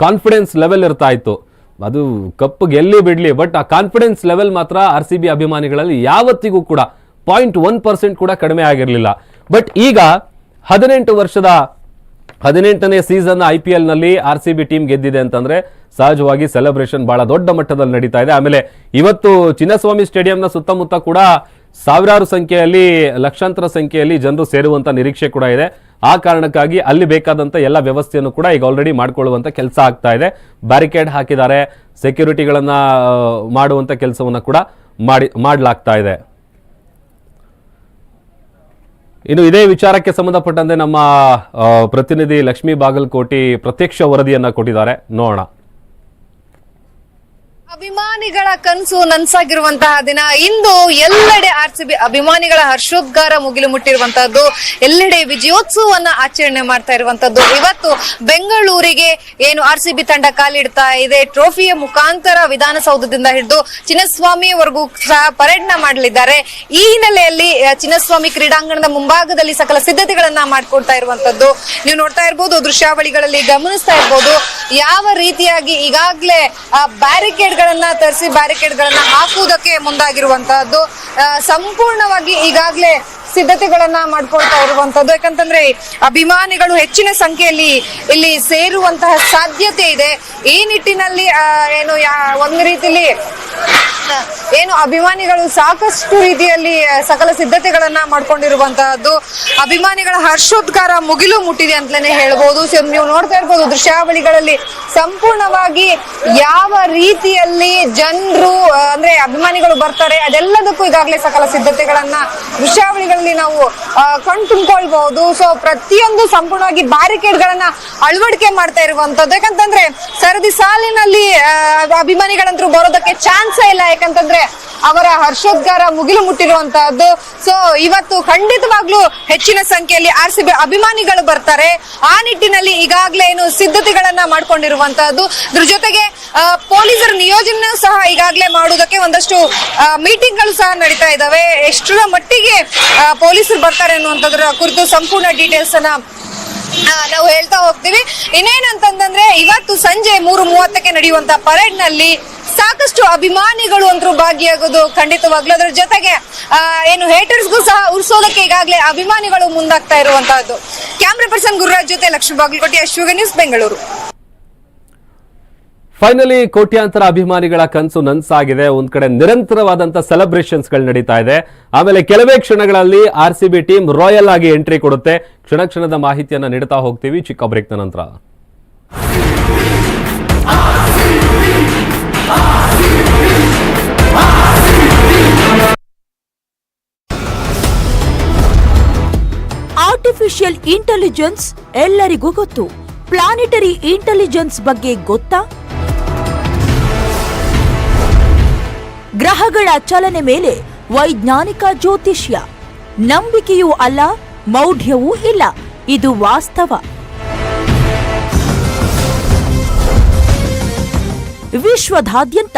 ಕಾನ್ಫಿಡೆನ್ಸ್ ಲೆವೆಲ್ ಇರ್ತಾ ಇತ್ತು. ಅದು ಕಪ್ ಗೆಲ್ಲಿ ಬಿಡ್ಲಿ ಬಟ್ ಆ ಕಾನ್ಫಿಡೆನ್ಸ್ ಲೆವೆಲ್ ಮಾತ್ರ ಆರ್ ಸಿ ಬಿ ಅಭಿಮಾನಿಗಳಲ್ಲಿ ಯಾವತ್ತಿಗೂ ಕೂಡ ಪಾಯಿಂಟ್ ಒನ್ ಪರ್ಸೆಂಟ್ ಕೂಡ ಕಡಿಮೆ ಆಗಿರಲಿಲ್ಲ. ಬಟ್ ಈಗ ಹದಿನೆಂಟು ವರ್ಷದ ಹದಿನೆಂಟನೇ ಸೀಸನ್ ಐ ಪಿ ಎಲ್ನಲ್ಲಿ ಆರ್ ಸಿ ಬಿ ಟೀಮ್ ಗೆದ್ದಿದೆ ಅಂತಂದ್ರೆ ಸಹಜವಾಗಿ ಸೆಲೆಬ್ರೇಷನ್ ಬಹಳ ದೊಡ್ಡ ಮಟ್ಟದಲ್ಲಿ ನಡೀತಾ ಇದೆ. ಆಮೇಲೆ ಇವತ್ತು ಚಿನ್ನಸ್ವಾಮಿ ಸ್ಟೇಡಿಯಂನ ಸುತ್ತಮುತ್ತ ಕೂಡ ಸಾವಿರಾರು ಸಂಖ್ಯೆಯಲ್ಲಿ, ಲಕ್ಷಾಂತರ ಸಂಖ್ಯೆಯಲ್ಲಿ ಜನರು ಸೇರುವಂತ ನಿರೀಕ್ಷೆ ಕೂಡ ಇದೆ. ಆ ಕಾರಣಕ್ಕಾಗಿ ಅಲ್ಲಿ ಬೇಕಾದಂತ ಎಲ್ಲ ವ್ಯವಸ್ಥೆಯನ್ನು ಕೂಡ ಈಗ ಆಲ್ರೆಡಿ ಮಾಡ್ಕೊಳ್ಳುವಂತ ಕೆಲಸ ಆಗ್ತಾ ಇದೆ. ಬ್ಯಾರಿಕೇಡ್ ಹಾಕಿದ್ದಾರೆ. ಸೆಕ್ಯೂರಿಟಿಗಳನ್ನ ಮಾಡುವಂಥ ಕೆಲಸವನ್ನ ಕೂಡ ಮಾಡಿ, ಮಾಡಲಾಗ್ತಾ ಇದೆ. ಇನ್ನು ಇದೇ ವಿಚಾರಕ್ಕೆ ಸಂಬಂಧಪಟ್ಟಂತೆ ನಮ್ಮ ಪ್ರತಿನಿಧಿ ಲಕ್ಷ್ಮೀ ಬಾಗಲಕೋಟಿ ಪ್ರತ್ಯಕ್ಷ ವರದಿಯನ್ನ ಕೊಟ್ಟಿದ್ದಾರೆ. ನೋಡೋಣ. ಅಭಿಮಾನಿಗಳ ಕನಸು ನನ್ಸಾಗಿರುವಂತಹ ದಿನ. ಇಂದು ಎಲ್ಲೆಡೆ ಆರ್ಸಿಬಿ ಅಭಿಮಾನಿಗಳ ಹರ್ಷೋದ್ಗಾರ ಮುಗಿಲು ಮುಟ್ಟಿರುವಂತಹದ್ದು, ಎಲ್ಲೆಡೆ ವಿಜಯೋತ್ಸವವನ್ನ ಆಚರಣೆ ಮಾಡ್ತಾ ಇರುವಂತದ್ದು ಇವತ್ತು ಬೆಂಗಳೂರಿಗೆ ಏನು ಆರ್ಸಿಬಿ ತಂಡ ಕಾಲಿಡ್ತಾ ಇದೆ. ಟ್ರೋಫಿಯ ಮುಖಾಂತರ ವಿಧಾನಸೌಧದಿಂದ ಹಿಡಿದು ಚಿನ್ನಸ್ವಾಮಿವರೆಗೂ ಸಹ ಪರೇಡ್ನ ಮಾಡಲಿದ್ದಾರೆ. ಈ ಹಿನ್ನೆಲೆಯಲ್ಲಿ ಚಿನ್ನಸ್ವಾಮಿ ಕ್ರೀಡಾಂಗಣದ ಮುಂಭಾಗದಲ್ಲಿ ಸಕಲ ಸಿದ್ಧತೆಗಳನ್ನ ಮಾಡ್ಕೊಳ್ತಾ ಇರುವಂತದ್ದು ನೀವು ನೋಡ್ತಾ ಇರಬಹುದು ದೃಶ್ಯಾವಳಿಗಳಲ್ಲಿ ಗಮನಿಸ್ತಾ ಇರಬಹುದು ಯಾವ ರೀತಿಯಾಗಿ ಈಗಾಗಲೇ ಬ್ಯಾರಿಕೇಡ್ ಗಳನ್ನ ತರಿಸಿ ಬ್ಯಾರಿಕೇಡ್ ಗಳನ್ನ ಹಾಕುವುದಕ್ಕೆ ಮುಂದಾಗಿರುವಂತಹದ್ದು ಸಂಪೂರ್ಣವಾಗಿ ಈಗಾಗಲೇ ಸಿದ್ಧತೆಗಳನ್ನ ಮಾಡ್ಕೊಳ್ತಾ ಇರುವಂತದ್ದು. ಯಾಕಂತಂದ್ರೆ ಅಭಿಮಾನಿಗಳು ಹೆಚ್ಚಿನ ಸಂಖ್ಯೆಯಲ್ಲಿ ಇಲ್ಲಿ ಸೇರುವಂತಹ ಸಾಧ್ಯತೆ ಇದೆ. ಈ ನಿಟ್ಟಿನಲ್ಲಿ ಏನು ಒಂದು ರೀತಿಲಿ ಏನು ಅಭಿಮಾನಿಗಳು ಸಾಕಷ್ಟು ರೀತಿಯಲ್ಲಿ ಸಕಲ ಸಿದ್ಧತೆಗಳನ್ನ ಮಾಡ್ಕೊಂಡಿರುವಂತಹದ್ದು. ಅಭಿಮಾನಿಗಳ ಹರ್ಷೋದ್ಗಾರ ಮುಗಿಲು ಮುಟ್ಟಿದೆ ಅಂತಲೇ ಹೇಳ್ಬೋದು. ನೀವು ನೋಡ್ತಾ ಇರ್ಬೋದು, ದೃಶ್ಯಾವಳಿಗಳಲ್ಲಿ ಸಂಪೂರ್ಣವಾಗಿ ಯಾವ ರೀತಿಯಲ್ಲಿ ಜನರು ಅಂದ್ರೆ ಅಭಿಮಾನಿಗಳು ಬರ್ತಾರೆ, ಅದೆಲ್ಲದಕ್ಕೂ ಈಗಾಗಲೇ ಸಕಲ ಸಿದ್ಧತೆಗಳನ್ನ ದೃಶ್ಯಾವಳಿಗಳಲ್ಲಿ ನಾವು ಆ, ಕಣ್ ತುಂಬಿಕೊಳ್ಬಹುದು. ಸೊ ಪ್ರತಿಯೊಂದು ಸಂಪೂರ್ಣವಾಗಿ ಬ್ಯಾರಿಕೇಡ್ ಗಳನ್ನ ಅಳವಡಿಕೆ ಮಾಡ್ತಾ ಇರುವಂತದ್ದು. ಯಾಕಂತಂದ್ರೆ ಸರದಿ ಸಾಲಿನಲ್ಲಿ ಆ, ಅಭಿಮಾನಿಗಳಂತರೂ ಬರೋದಕ್ಕೆ ಚಾನ್ಸೇ ಇಲ್ಲ. ಯಾಕಂತಂದ್ರೆ ಅವರ ಹರ್ಷೋದ್ಗಾರ ಮುಗಿಲು ಮುಟ್ಟಿರುವಂತಹದ್ದು. ಸೊ ಇವತ್ತು ಖಂಡಿತವಾಗ್ಲೂ ಹೆಚ್ಚಿನ ಸಂಖ್ಯೆಯಲ್ಲಿ ಆರ್ ಸಿ ಬಿ ಅಭಿಮಾನಿಗಳು ಬರ್ತಾರೆ. ಆ ನಿಟ್ಟಿನಲ್ಲಿ ಈಗಾಗಲೇ ಏನು ಸಿದ್ಧತೆಗಳನ್ನ ಮಾಡಿಕೊಂಡಿರುವಂತಹದ್ದು. ಇದ್ರ ಜೊತೆಗೆ ಪೊಲೀಸರ ನಿಯೋಜನೆ ಸಹ ಈಗಾಗಲೇ ಮಾಡುವುದಕ್ಕೆ ಒಂದಷ್ಟು ಮೀಟಿಂಗ್ಗಳು ಸಹ ನಡೀತಾ ಇದಾವೆ ಎಷ್ಟರ ಮಟ್ಟಿಗೆ ಪೊಲೀಸರು ಬರ್ತಾರೆ ಅನ್ನುವಂಥದ್ರ ಕುರಿತು ಸಂಪೂರ್ಣ ಡೀಟೇಲ್ಸ್ ಅನ್ನ ನಾವು ಹೇಳ್ತಾ ಹೋಗ್ತೀವಿ. ಇನ್ನೇನಂತಂದ್ರೆ, ಇವತ್ತು ಸಂಜೆ ಮೂರು ಮೂವತ್ತಕ್ಕೆ ನಡೆಯುವಂತ ಪರೇಡ್ನಲ್ಲಿ ಸಾಕಷ್ಟು ಅಭಿಮಾನಿಗಳು ಅಂತರೂ ಭಾಗಿಯಾಗೋದು ಖಂಡಿತವಾಗ್ಲೂ. ಅದ್ರ ಜೊತೆಗೆ ಏನು ಹೇಟರ್ಸ್ಗೂ ಸಹ ಉರ್ಸೋದಕ್ಕೆ ಈಗಾಗಲೇ ಅಭಿಮಾನಿಗಳು ಮುಂದಾಗ್ತಾ ಇರುವಂತಹದ್ದು. ಕ್ಯಾಮ್ರಾ ಪರ್ಸನ್ ಗುರುರಾಜ್ ಜೊತೆ ಲಕ್ಷ್ಮೀ ಬಾಗಲಕೋಟೆ, ಅಶ್ವಗ ನ್ಯೂಸ್ ಬೆಂಗಳೂರು. ಫೈನಲಿ ಕೋಟ್ಯಾಂತರ ಅಭಿಮಾನಿಗಳ ಕನಸು ನನ್ಸಾಗಿದೆ. ಒಂದ್ ಕಡೆ ನಿರಂತರವಾದಂತಹ ಸೆಲೆಬ್ರೇಷನ್ಸ್ಗಳು ನಡೀತಾ ಇದೆ. ಆಮೇಲೆ ಕೆಲವೇ ಕ್ಷಣಗಳಲ್ಲಿ R C B team royal ಆಗಿ ಎಂಟ್ರಿ ಕೊಡುತ್ತೆ. ಕ್ಷಣ ಕ್ಷಣದ ಮಾಹಿತಿಯನ್ನ ನೀಡ್ತಾ ಹೋಗ್ತೀವಿ. ಚಿಕ್ಕ ಬ್ರೇಕ್ನ ನಂತರ. ಆರ್ಟಿಫಿಷಿಯಲ್ ಇಂಟೆಲಿಜೆನ್ಸ್ ಎಲ್ಲರಿಗೂ ಗೊತ್ತು. ಪ್ಲಾನೆಟರಿ ಇಂಟೆಲಿಜೆನ್ಸ್ ಬಗ್ಗೆ ಗೊತ್ತಾ? ಗ್ರಹಗಳ ಚಲನೆ ಮೇಲೆ ವೈಜ್ಞಾನಿಕ ಜ್ಯೋತಿಷ್ಯ. ನಂಬಿಕೆಯೂ ಅಲ್ಲ, ಮೌಢ್ಯವೂ ಇಲ್ಲ. ಇದು ವಾಸ್ತವ. ವಿಶ್ವದಾದ್ಯಂತ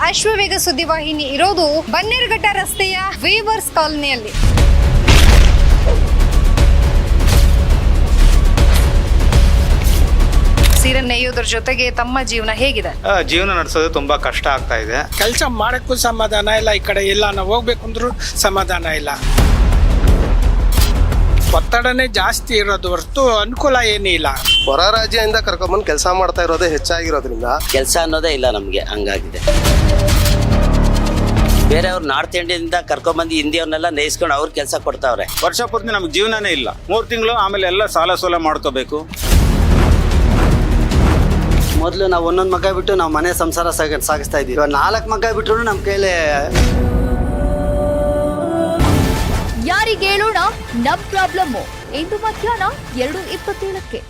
ಅಶ್ವವೇಗ ಸುದ್ದಿವಾಹಿನಿ ಇರೋದು ಬನ್ನೇರುಘಟ್ಟ ರಸ್ತೆಯ ವೇವರ್ಸ್ ಕಾಲೋನಿಯಲ್ಲಿ. ಸೀರೆ ನೇಯೋದ್ರ ಜೊತೆಗೆ ತಮ್ಮ ಜೀವನ ಹೇಗಿದೆ? ಆ, ಜೀವನ ನಡೆಸೋದು ತುಂಬಾ ಕಷ್ಟ ಆಗ್ತಾ ಇದೆ. ಕೆಲಸ ಮಾಡಕ್ಕೂ ಸಮಾಧಾನ ಇಲ್ಲ ಈ ಕಡೆ ಎಲ್ಲ ನಾವು ಹೋಗ್ಬೇಕು ಅಂದ್ರೂ ಸಮಾಧಾನ ಇಲ್ಲ. ಒತ್ತಡನೇ ಜಾಸ್ತಿ ಇರೋದು ಹೊರತು ಅನುಕೂಲ ಏನೂ ಇಲ್ಲ. ಹೊರ ರಾಜ್ಯದಿಂದ ಕರ್ಕೊಂಡ್ಬಂದು ಕೆಲಸ ಮಾಡ್ತಾ ಇರೋದೇ ಹೆಚ್ಚಾಗಿರೋದ್ರಿಂದ ಕೆಲಸ ಅನ್ನೋದೇ ಇಲ್ಲ ನಮಗೆ ಹಂಗಾಗಿದೆ. ಬೇರೆಯವ್ರು ನಾರ್ತ್ ಇಂಡಿಯಾದಿಂದ ಕರ್ಕೊಂಡ್ಬಂದು ಹಿಂದಿಯವ್ರನ್ನೆಲ್ಲ ನೇಯಿಸ್ಕೊಂಡು ಅವ್ರು ಕೆಲಸ ಕೊಡ್ತಾವ್ರೆ. ವರ್ಷ ಪೂರ್ತಿ ನಮ್ಗೆ ಜೀವನನೇ ಇಲ್ಲ. ಮೂರು ತಿಂಗಳು ಆಮೇಲೆ ಎಲ್ಲ ಸಾಲ ಸೋಲ ಮಾಡ್ಕೋಬೇಕು. ಮೊದಲು ನಾವು ಒಂದೊಂದು ಮಗ ಬಿಟ್ಟು ನಾವು ಮನೆ ಸಂಸಾರ ಸಾಗ ಸಾಗಿಸ್ತಾ ಇದ್ದೀವಿ. ನಾಲ್ಕು ಮಗ ಬಿಟ್ರು ನಮ್ಮ ಕೈಲಿ ಯಾರಿಗೆ ಹೇಳೋಣ ನಮ್ ಪ್ರಾಬ್ಲಮ್ ಇಂದು ಮಧ್ಯಾಹ್ನ ಎರಡು ಇಪ್ಪತ್ತೇಳಕ್ಕೆ.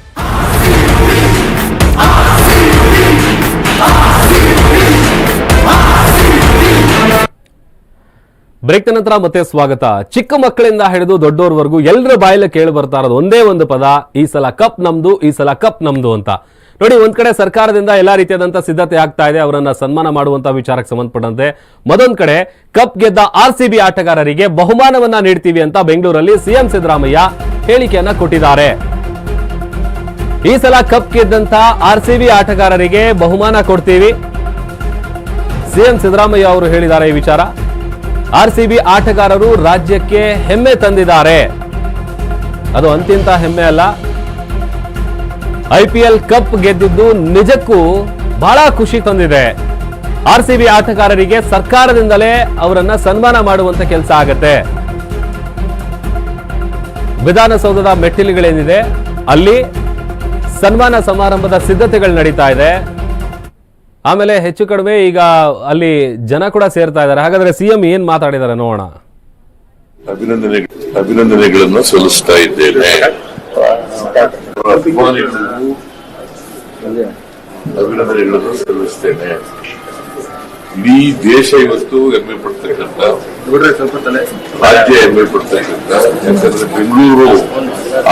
ಬ್ರೇಕ್ ನಂತರ ಮತ್ತೆ ಸ್ವಾಗತ. ಚಿಕ್ಕ ಮಕ್ಕಳಿಂದ ಹಿಡಿದು ದೊಡ್ಡೋರ್ವರೆಗೂ ಎಲ್ಲರ ಬಾಯಲ್ಲಿ ಕೇಳಿ ಬರ್ತಾ ಇರೋದು ಒಂದೇ ಒಂದು ಪದ, ಈ ಸಲ ಕಪ್ ನಮ್ದು, ಈ ಸಲ ಕಪ್ ನಮ್ದು ಅಂತ. ನೋಡಿ, ಒಂದ್ ಕಡೆ ಸರ್ಕಾರದಿಂದ ಎಲ್ಲಾ ರೀತಿಯಾದಂತಹ ಸಿದ್ಧತೆ ಆಗ್ತಾ ಇದೆ, ಅವರನ್ನ ಸನ್ಮಾನ ಮಾಡುವಂತಹ ವಿಚಾರಕ್ಕೆ ಸಂಬಂಧಪಟ್ಟಂತೆ. ಮತ್ತೊಂದ್ ಕಡೆ, ಕಪ್ ಗೆದ್ದ ಆರ್ ಸಿ ಆಟಗಾರರಿಗೆ ಬಹುಮಾನವನ್ನ ನೀಡ್ತೀವಿ ಅಂತ ಬೆಂಗಳೂರಲ್ಲಿ ಸಿಎಂ ಸಿದ್ದರಾಮಯ್ಯ ಹೇಳಿಕೆಯನ್ನ ಕೊಟ್ಟಿದ್ದಾರೆ. ಈ ಸಲ ಕಪ್ ಗೆದ್ದಂತ ಆರ್ ಸಿ ಆಟಗಾರರಿಗೆ ಬಹುಮಾನ ಕೊಡ್ತೀವಿ. ಸಿಎಂ ಸಿದ್ದರಾಮಯ್ಯ ಅವರು ಹೇಳಿದ್ದಾರೆ ಈ ವಿಚಾರ. ಆರ್ ಸಿ ಆಟಗಾರರು ರಾಜ್ಯಕ್ಕೆ ಹೆಮ್ಮೆ ತಂದಿದ್ದಾರೆ. ಅದು ಅಂತಿಂತ ಹೆಮ್ಮೆ ಅಲ್ಲ. ಐ ಕಪ್ ಗೆದ್ದಿದ್ದು ನಿಜಕ್ಕೂ ಬಹಳ ಖುಷಿ ತಂದಿದೆ. ಆರ್ ಸಿ ಬಿ ಆಟಗಾರರಿಗೆ ಸರ್ಕಾರದಿಂದಲೇ ಅವರನ್ನ ಸನ್ಮಾನ ಮಾಡುವಂತ ಕೆಲಸ ಆಗತ್ತೆ. ವಿಧಾನಸೌಧದ ಮೆಟ್ಟಿಲುಗಳೇನಿದೆ, ಅಲ್ಲಿ ಸನ್ಮಾನ ಸಮಾರಂಭದ ಸಿದ್ಧತೆಗಳು ನಡೀತಾ ಇದೆ. ಆಮೇಲೆ ಹೆಚ್ಚು ಕಡಿಮೆ ಈಗ ಅಲ್ಲಿ ಜನ ಕೂಡ ಸೇರ್ತಾ ಇದ್ದಾರೆ. ಹಾಗಾದ್ರೆ ಸಿಎಂ ಏನ್ ಮಾತಾಡಿದ್ದಾರೆ ನೋಡೋಣ. ಅಭಿನಂದನೆ ಅಭಿನಂದನೆಗಳನ್ನು ಸಲ್ಲಿಸ್ತಾ ಇದ್ದೇನೆ. ಅಭಿನಂದನೆಗಳನ್ನು ಸಲ್ಲಿಸ್ತೇನೆ ಇಡೀ ದೇಶ ಇವತ್ತು ಹೆಮ್ಮೆ ಪಡ್ತಕ್ಕಂಥ ರಾಜ್ಯ ಹೆಮ್ಮೆ ಪಡ್ತಕ್ಕಂಥ ಯಾಕಂದ್ರೆ ಬೆಂಗಳೂರು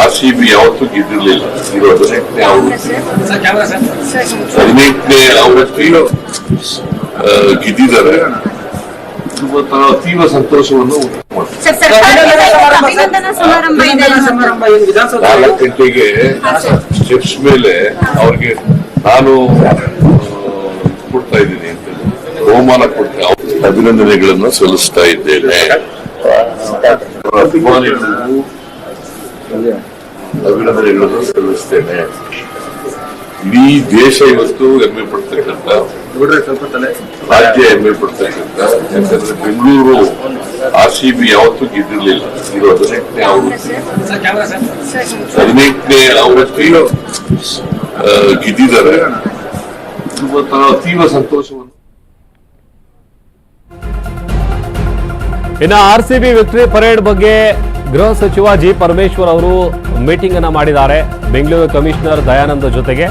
ಆರ್ ಸಿ ಬಿ ಯಾವತ್ತೂ ಗೆದ್ದಿರ್ಲಿಲ್ಲ. ಇದು ಹದಿನೆಂಟನೇ ಆವೃತ್ತಿ ಹದಿನೆಂಟನೇ ಆವೃತ್ತಿ ಗೆದ್ದಿದ್ದಾರೆ. ಇದು ತ- ತೀವ್ರ ಸಂತೋಷವನ್ನು ನಾಲ್ಕು ಗಂಟೆಗೆ ಸ್ಟೆಪ್ಸ್ ಮೇಲೆ ಅವ್ರಿಗೆ ನಾನು ಕೊಡ್ತಾ ಇದ್ದೀನಿ ಅಂತ ಬಹುಮಾನ ಕೊಡ್ತಾ ಅಭಿನಂದನೆಗಳನ್ನು ಸಲ್ಲಿಸ್ತಾ ಇದ್ದೇನೆ ಅಭಿನಂದನೆಗಳನ್ನು ಸಲ್ಲಿಸ್ತೇನೆ ಇಡೀ ದೇಶ ಇವತ್ತು ಹೆಮ್ಮೆ ಪಡ್ತಕ್ಕಂಥ ರಾಜ್ಯ ಹೆಮ್ಮೆ ಪಡ್ತಕ್ಕಂಥ ಯಾಕಂದ್ರೆ ಬೆಂಗಳೂರು ಆರ್ ಸಿ ಬಿ ಯಾವತ್ತೂ ಗೆದ್ದಿರ್ಲಿಲ್ಲ. ಇದು ಹದಿನೆಂಟನೇ ಆವೃತ್ತಿ ಹದಿನೆಂಟನೇ ಆವೃತ್ತಿ ಗೆದ್ದಿದ್ದಾರೆ. ಅತೀವ ಸಂತೋಷವನ್ನು. ಇನ್ನು R C B victory parade ಬಗ್ಗೆ ಗೃಹ ಸಚಿವ ಜಿ ಪರಮೇಶ್ವರ್ ಅವರು ಮೀಟಿಂಗ್ ಅನ್ನ ಮಾಡಿದ್ದಾರೆ. ಬೆಂಗಳೂರು ಕಮಿಷನರ್ ದಯಾನಂದ ಜೊತೆಗೆ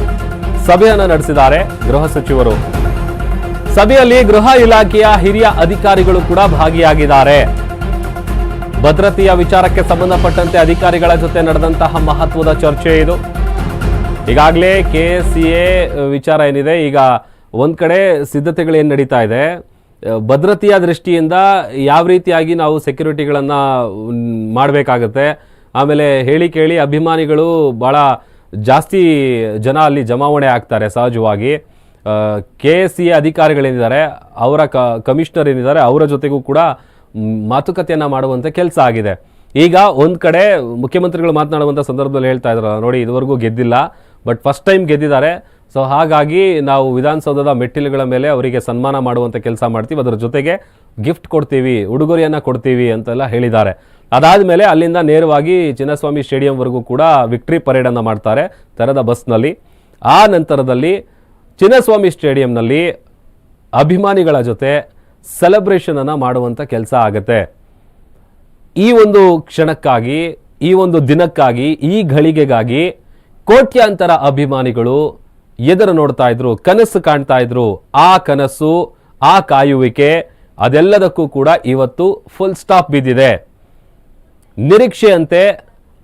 ಸಭೆಯನ್ನು ನಡೆಸಿದ್ದಾರೆ ಗೃಹ ಸಚಿವರು. ಸಭೆಯಲ್ಲಿ ಗೃಹ ಇಲಾಖೆಯ ಹಿರಿಯ ಅಧಿಕಾರಿಗಳು ಕೂಡ ಭಾಗಿಯಾಗಿದ್ದಾರೆ. ಭದ್ರತೆಯ ವಿಚಾರಕ್ಕೆ ಸಂಬಂಧಪಟ್ಟಂತೆ ಅಧಿಕಾರಿಗಳ ಜೊತೆ ನಡೆದಂತಹ ಮಹತ್ವದ ಚರ್ಚೆ ಇದು. ಈಗಾಗಲೇ ಕೆ ಸಿ ಎ ವಿಚಾರ ಏನಿದೆ, ಈಗ ಒಂದು ಕಡೆ ಸಿದ್ಧತೆಗಳು ಏನು ನಡೀತಾ ಇದೆ. ಭದ್ರತೆಯ ದೃಷ್ಟಿಯಿಂದ ಯಾವ ರೀತಿಯಾಗಿ ನಾವು ಸೆಕ್ಯೂರಿಟಿಗಳನ್ನು ಮಾಡಬೇಕಾಗತ್ತೆ. ಆಮೇಲೆ ಹೇಳಿ ಕೇಳಿ ಅಭಿಮಾನಿಗಳು ಭಾಳ ಜಾಸ್ತಿ ಜನ ಅಲ್ಲಿ ಜಮಾವಣೆ ಆಗ್ತಾರೆ ಸಹಜವಾಗಿ. ಕೆ ಎಸ್ ಸಿ ಅಧಿಕಾರಿಗಳೇನಿದ್ದಾರೆ, ಅವರ ಕ, ಕಮಿಷನರ್ ಏನಿದ್ದಾರೆ, ಅವರ ಜೊತೆಗೂ ಕೂಡ ಮಾತುಕತೆಯನ್ನು ಮಾಡುವಂಥ ಕೆಲಸ ಆಗಿದೆ. ಈಗ ಒಂದು ಕಡೆ ಮುಖ್ಯಮಂತ್ರಿಗಳು ಮಾತನಾಡುವಂಥ ಸಂದರ್ಭದಲ್ಲಿ ಹೇಳ್ತಾ ಇದ್ದಾರೆ ನೋಡಿ ಇದುವರೆಗೂ ಗೆದ್ದಿಲ್ಲ, ಬಟ್ ಫಸ್ಟ್ ಟೈಮ್ ಗೆದ್ದಿದ್ದಾರೆ. ಸೊ ಹಾಗಾಗಿ ನಾವು ವಿಧಾನಸೌಧದ ಮೆಟ್ಟಿಲುಗಳ ಮೇಲೆ ಅವರಿಗೆ ಸನ್ಮಾನ ಮಾಡುವಂಥ ಕೆಲಸ ಮಾಡ್ತೀವಿ. ಅದರ ಜೊತೆಗೆ ಗಿಫ್ಟ್ ಕೊಡ್ತೀವಿ, ಉಡುಗೊರೆಯನ್ನು ಕೊಡ್ತೀವಿ ಅಂತೆಲ್ಲ ಹೇಳಿದ್ದಾರೆ. ಅದಾದ್ಮೇಲೆ ಅಲ್ಲಿಂದ ನೇರವಾಗಿ ಚಿನ್ನಸ್ವಾಮಿ ಸ್ಟೇಡಿಯಂವರೆಗೂ ಕೂಡ ವಿಕ್ಟ್ರಿ ಪರೇಡನ್ನು ಮಾಡ್ತಾರೆ ತೆರೆದ ಬಸ್ನಲ್ಲಿ. ಆ ನಂತರದಲ್ಲಿ ಚಿನ್ನಸ್ವಾಮಿ ಸ್ಟೇಡಿಯಂನಲ್ಲಿ ಅಭಿಮಾನಿಗಳ ಜೊತೆ ಸೆಲೆಬ್ರೇಷನನ್ನು ಮಾಡುವಂಥ ಕೆಲಸ ಆಗುತ್ತೆ. ಈ ಒಂದು ಕ್ಷಣಕ್ಕಾಗಿ, ಈ ಒಂದು ದಿನಕ್ಕಾಗಿ, ಈ ಘಳಿಗೆಗಾಗಿ ಕೋಟ್ಯಾಂತರ ಅಭಿಮಾನಿಗಳು ಎದುರು ನೋಡ್ತಾ ಇದ್ರು, ಕನಸು ಕಾಣ್ತಾ ಇದ್ರು. ಆ ಕನಸು, ಆ ಕಾಯುವಿಕೆ, ಅದೆಲ್ಲದಕ್ಕೂ ಕೂಡ ಇವತ್ತು ಫುಲ್ ಸ್ಟಾಪ್ ಬಿದ್ದಿದೆ. ನಿರೀಕ್ಷೆಯಂತೆ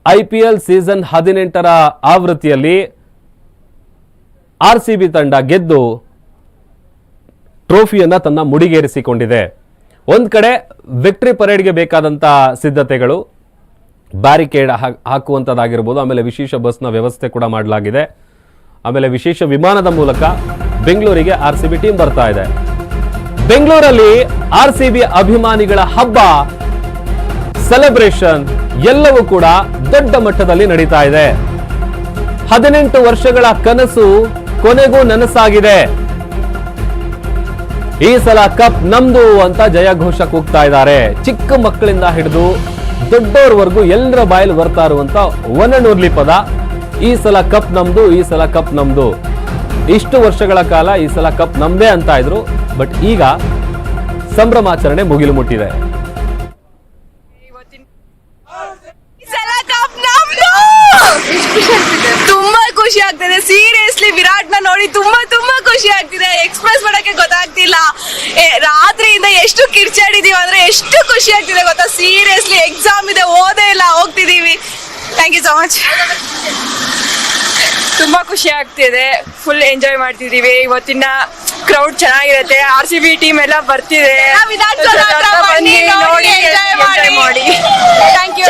ಐ ಪಿ ಎಲ್ ಸೀಸನ್ ಹದಿನೆಂಟರ ಆವೃತ್ತಿಯಲ್ಲಿ ಆರ್ ಸಿ ಬಿ ತಂಡ ಗೆದ್ದು ಟ್ರೋಫಿಯನ್ನು ತನ್ನ ಮುಡಿಗೇರಿಸಿಕೊಂಡಿದೆ. ಒಂದು ಕಡೆ ವಿಕ್ಟ್ರಿ ಪರೇಡ್ಗೆ ಬೇಕಾದಂಥ ಸಿದ್ಧತೆಗಳು ಬ್ಯಾರಿಕೇಡ್ ಹಾಕುವಂಥದ್ದಾಗಿರ್ಬೋದು ಆಮೇಲೆ ವಿಶೇಷ ಬಸ್ನ ವ್ಯವಸ್ಥೆ ಕೂಡ ಮಾಡಲಾಗಿದೆ. ಆಮೇಲೆ ವಿಶೇಷ ವಿಮಾನದ ಮೂಲಕ ಬೆಂಗಳೂರಿಗೆ ಆರ್ ಸಿ ಬಿ ಟೀಮ್ ಬರ್ತಾ ಇದೆ. ಬೆಂಗಳೂರಲ್ಲಿ ಆರ್ ಸಿ ಬಿ ಅಭಿಮಾನಿಗಳ ಹಬ್ಬ ಸೆಲೆಬ್ರೇಷನ್ ಎಲ್ಲವೂ ಕೂಡ ದೊಡ್ಡ ಮಟ್ಟದಲ್ಲಿ ನಡೀತಾ ಇದೆ. ಹದಿನೆಂಟು ವರ್ಷಗಳ ಕನಸು ಕೊನೆಗೂ ನನಸಾಗಿದೆ. ಈ ಸಲ ಕಪ್ ನಮ್ದು ಅಂತ ಜಯಘೋಷ ಕೂಗ್ತಾ ಇದ್ದಾರೆ. ಚಿಕ್ಕ ಮಕ್ಕಳಿಂದ ಹಿಡಿದು ದೊಡ್ಡೋರ್ವರೆಗೂ ಎಲ್ಲರ ಬಾಯಲ್ಲಿ ಬರ್ತಾ ಇರುವಂತ ಒನ್ ಅಂಡ್ ಓನ್ಲಿ ಪದ ಈ ಸಲ ಕಪ್ ನಮ್ದು, ಈ ಸಲ ಕಪ್ ನಮ್ದು. ಇಷ್ಟು ವರ್ಷಗಳ ಕಾಲ ಈ ಸಲ ಕಪ್ ನಮ್ದೇ ಅಂತ ಇದ್ರು, ಬಟ್ ಈಗ ಸಂಭ್ರಮಾಚರಣೆ ಮುಗಿಲು ಮುಟ್ಟಿದೆ ತುಂಬಾ ಖುಷಿ ಆಗ್ತಿದೆ. ಸೀರಿಯಸ್ಲಿ ವಿರಾಟ್ನ ನೋಡಿ ತುಂಬಾ ತುಂಬಾ ಖುಷಿ ಆಗ್ತಿದೆ. ಎಕ್ಸ್ಪ್ರೆಸ್ ಮಾಡಕ್ಕೆ ಗೊತ್ತಾಗ್ತಿಲ್ಲ. ರಾತ್ರಿಯಿಂದ ಎಷ್ಟು ಕಿರ್ಚಾಡಿದೀವಿ ಅಂದ್ರೆ ಎಷ್ಟು ಖುಷಿ ಆಗ್ತಿದೆ ಗೊತ್ತಾ? ಸೀರಿಯಸ್ಲಿ ಎಕ್ಸಾಮ್ ಇದೆ, ಓದೇ ಇಲ್ಲ, ಹೋಗ್ತಿದೀವಿ. ಥ್ಯಾಂಕ್ ಯು ಸೊ ಮಚ್ ತುಂಬ ಖುಷಿ ಆಗ್ತಿದೆ. ಫುಲ್ ಎಂಜಾಯ್ ಮಾಡ್ತಿದೀವಿ. ಇವತ್ತಿನ ಕ್ರೌಡ್ ಚೆನ್ನಾಗಿರುತ್ತೆ. ಆರ್ ಸಿ ಬಿ ಟೀಮ್ ಎಲ್ಲ ಬರ್ತಿದೆ. ಬನ್ನಿ ನೋಡಿ ಎಂಜಾಯ್ ಮಾಡಿ. ಥ್ಯಾಂಕ್ ಯು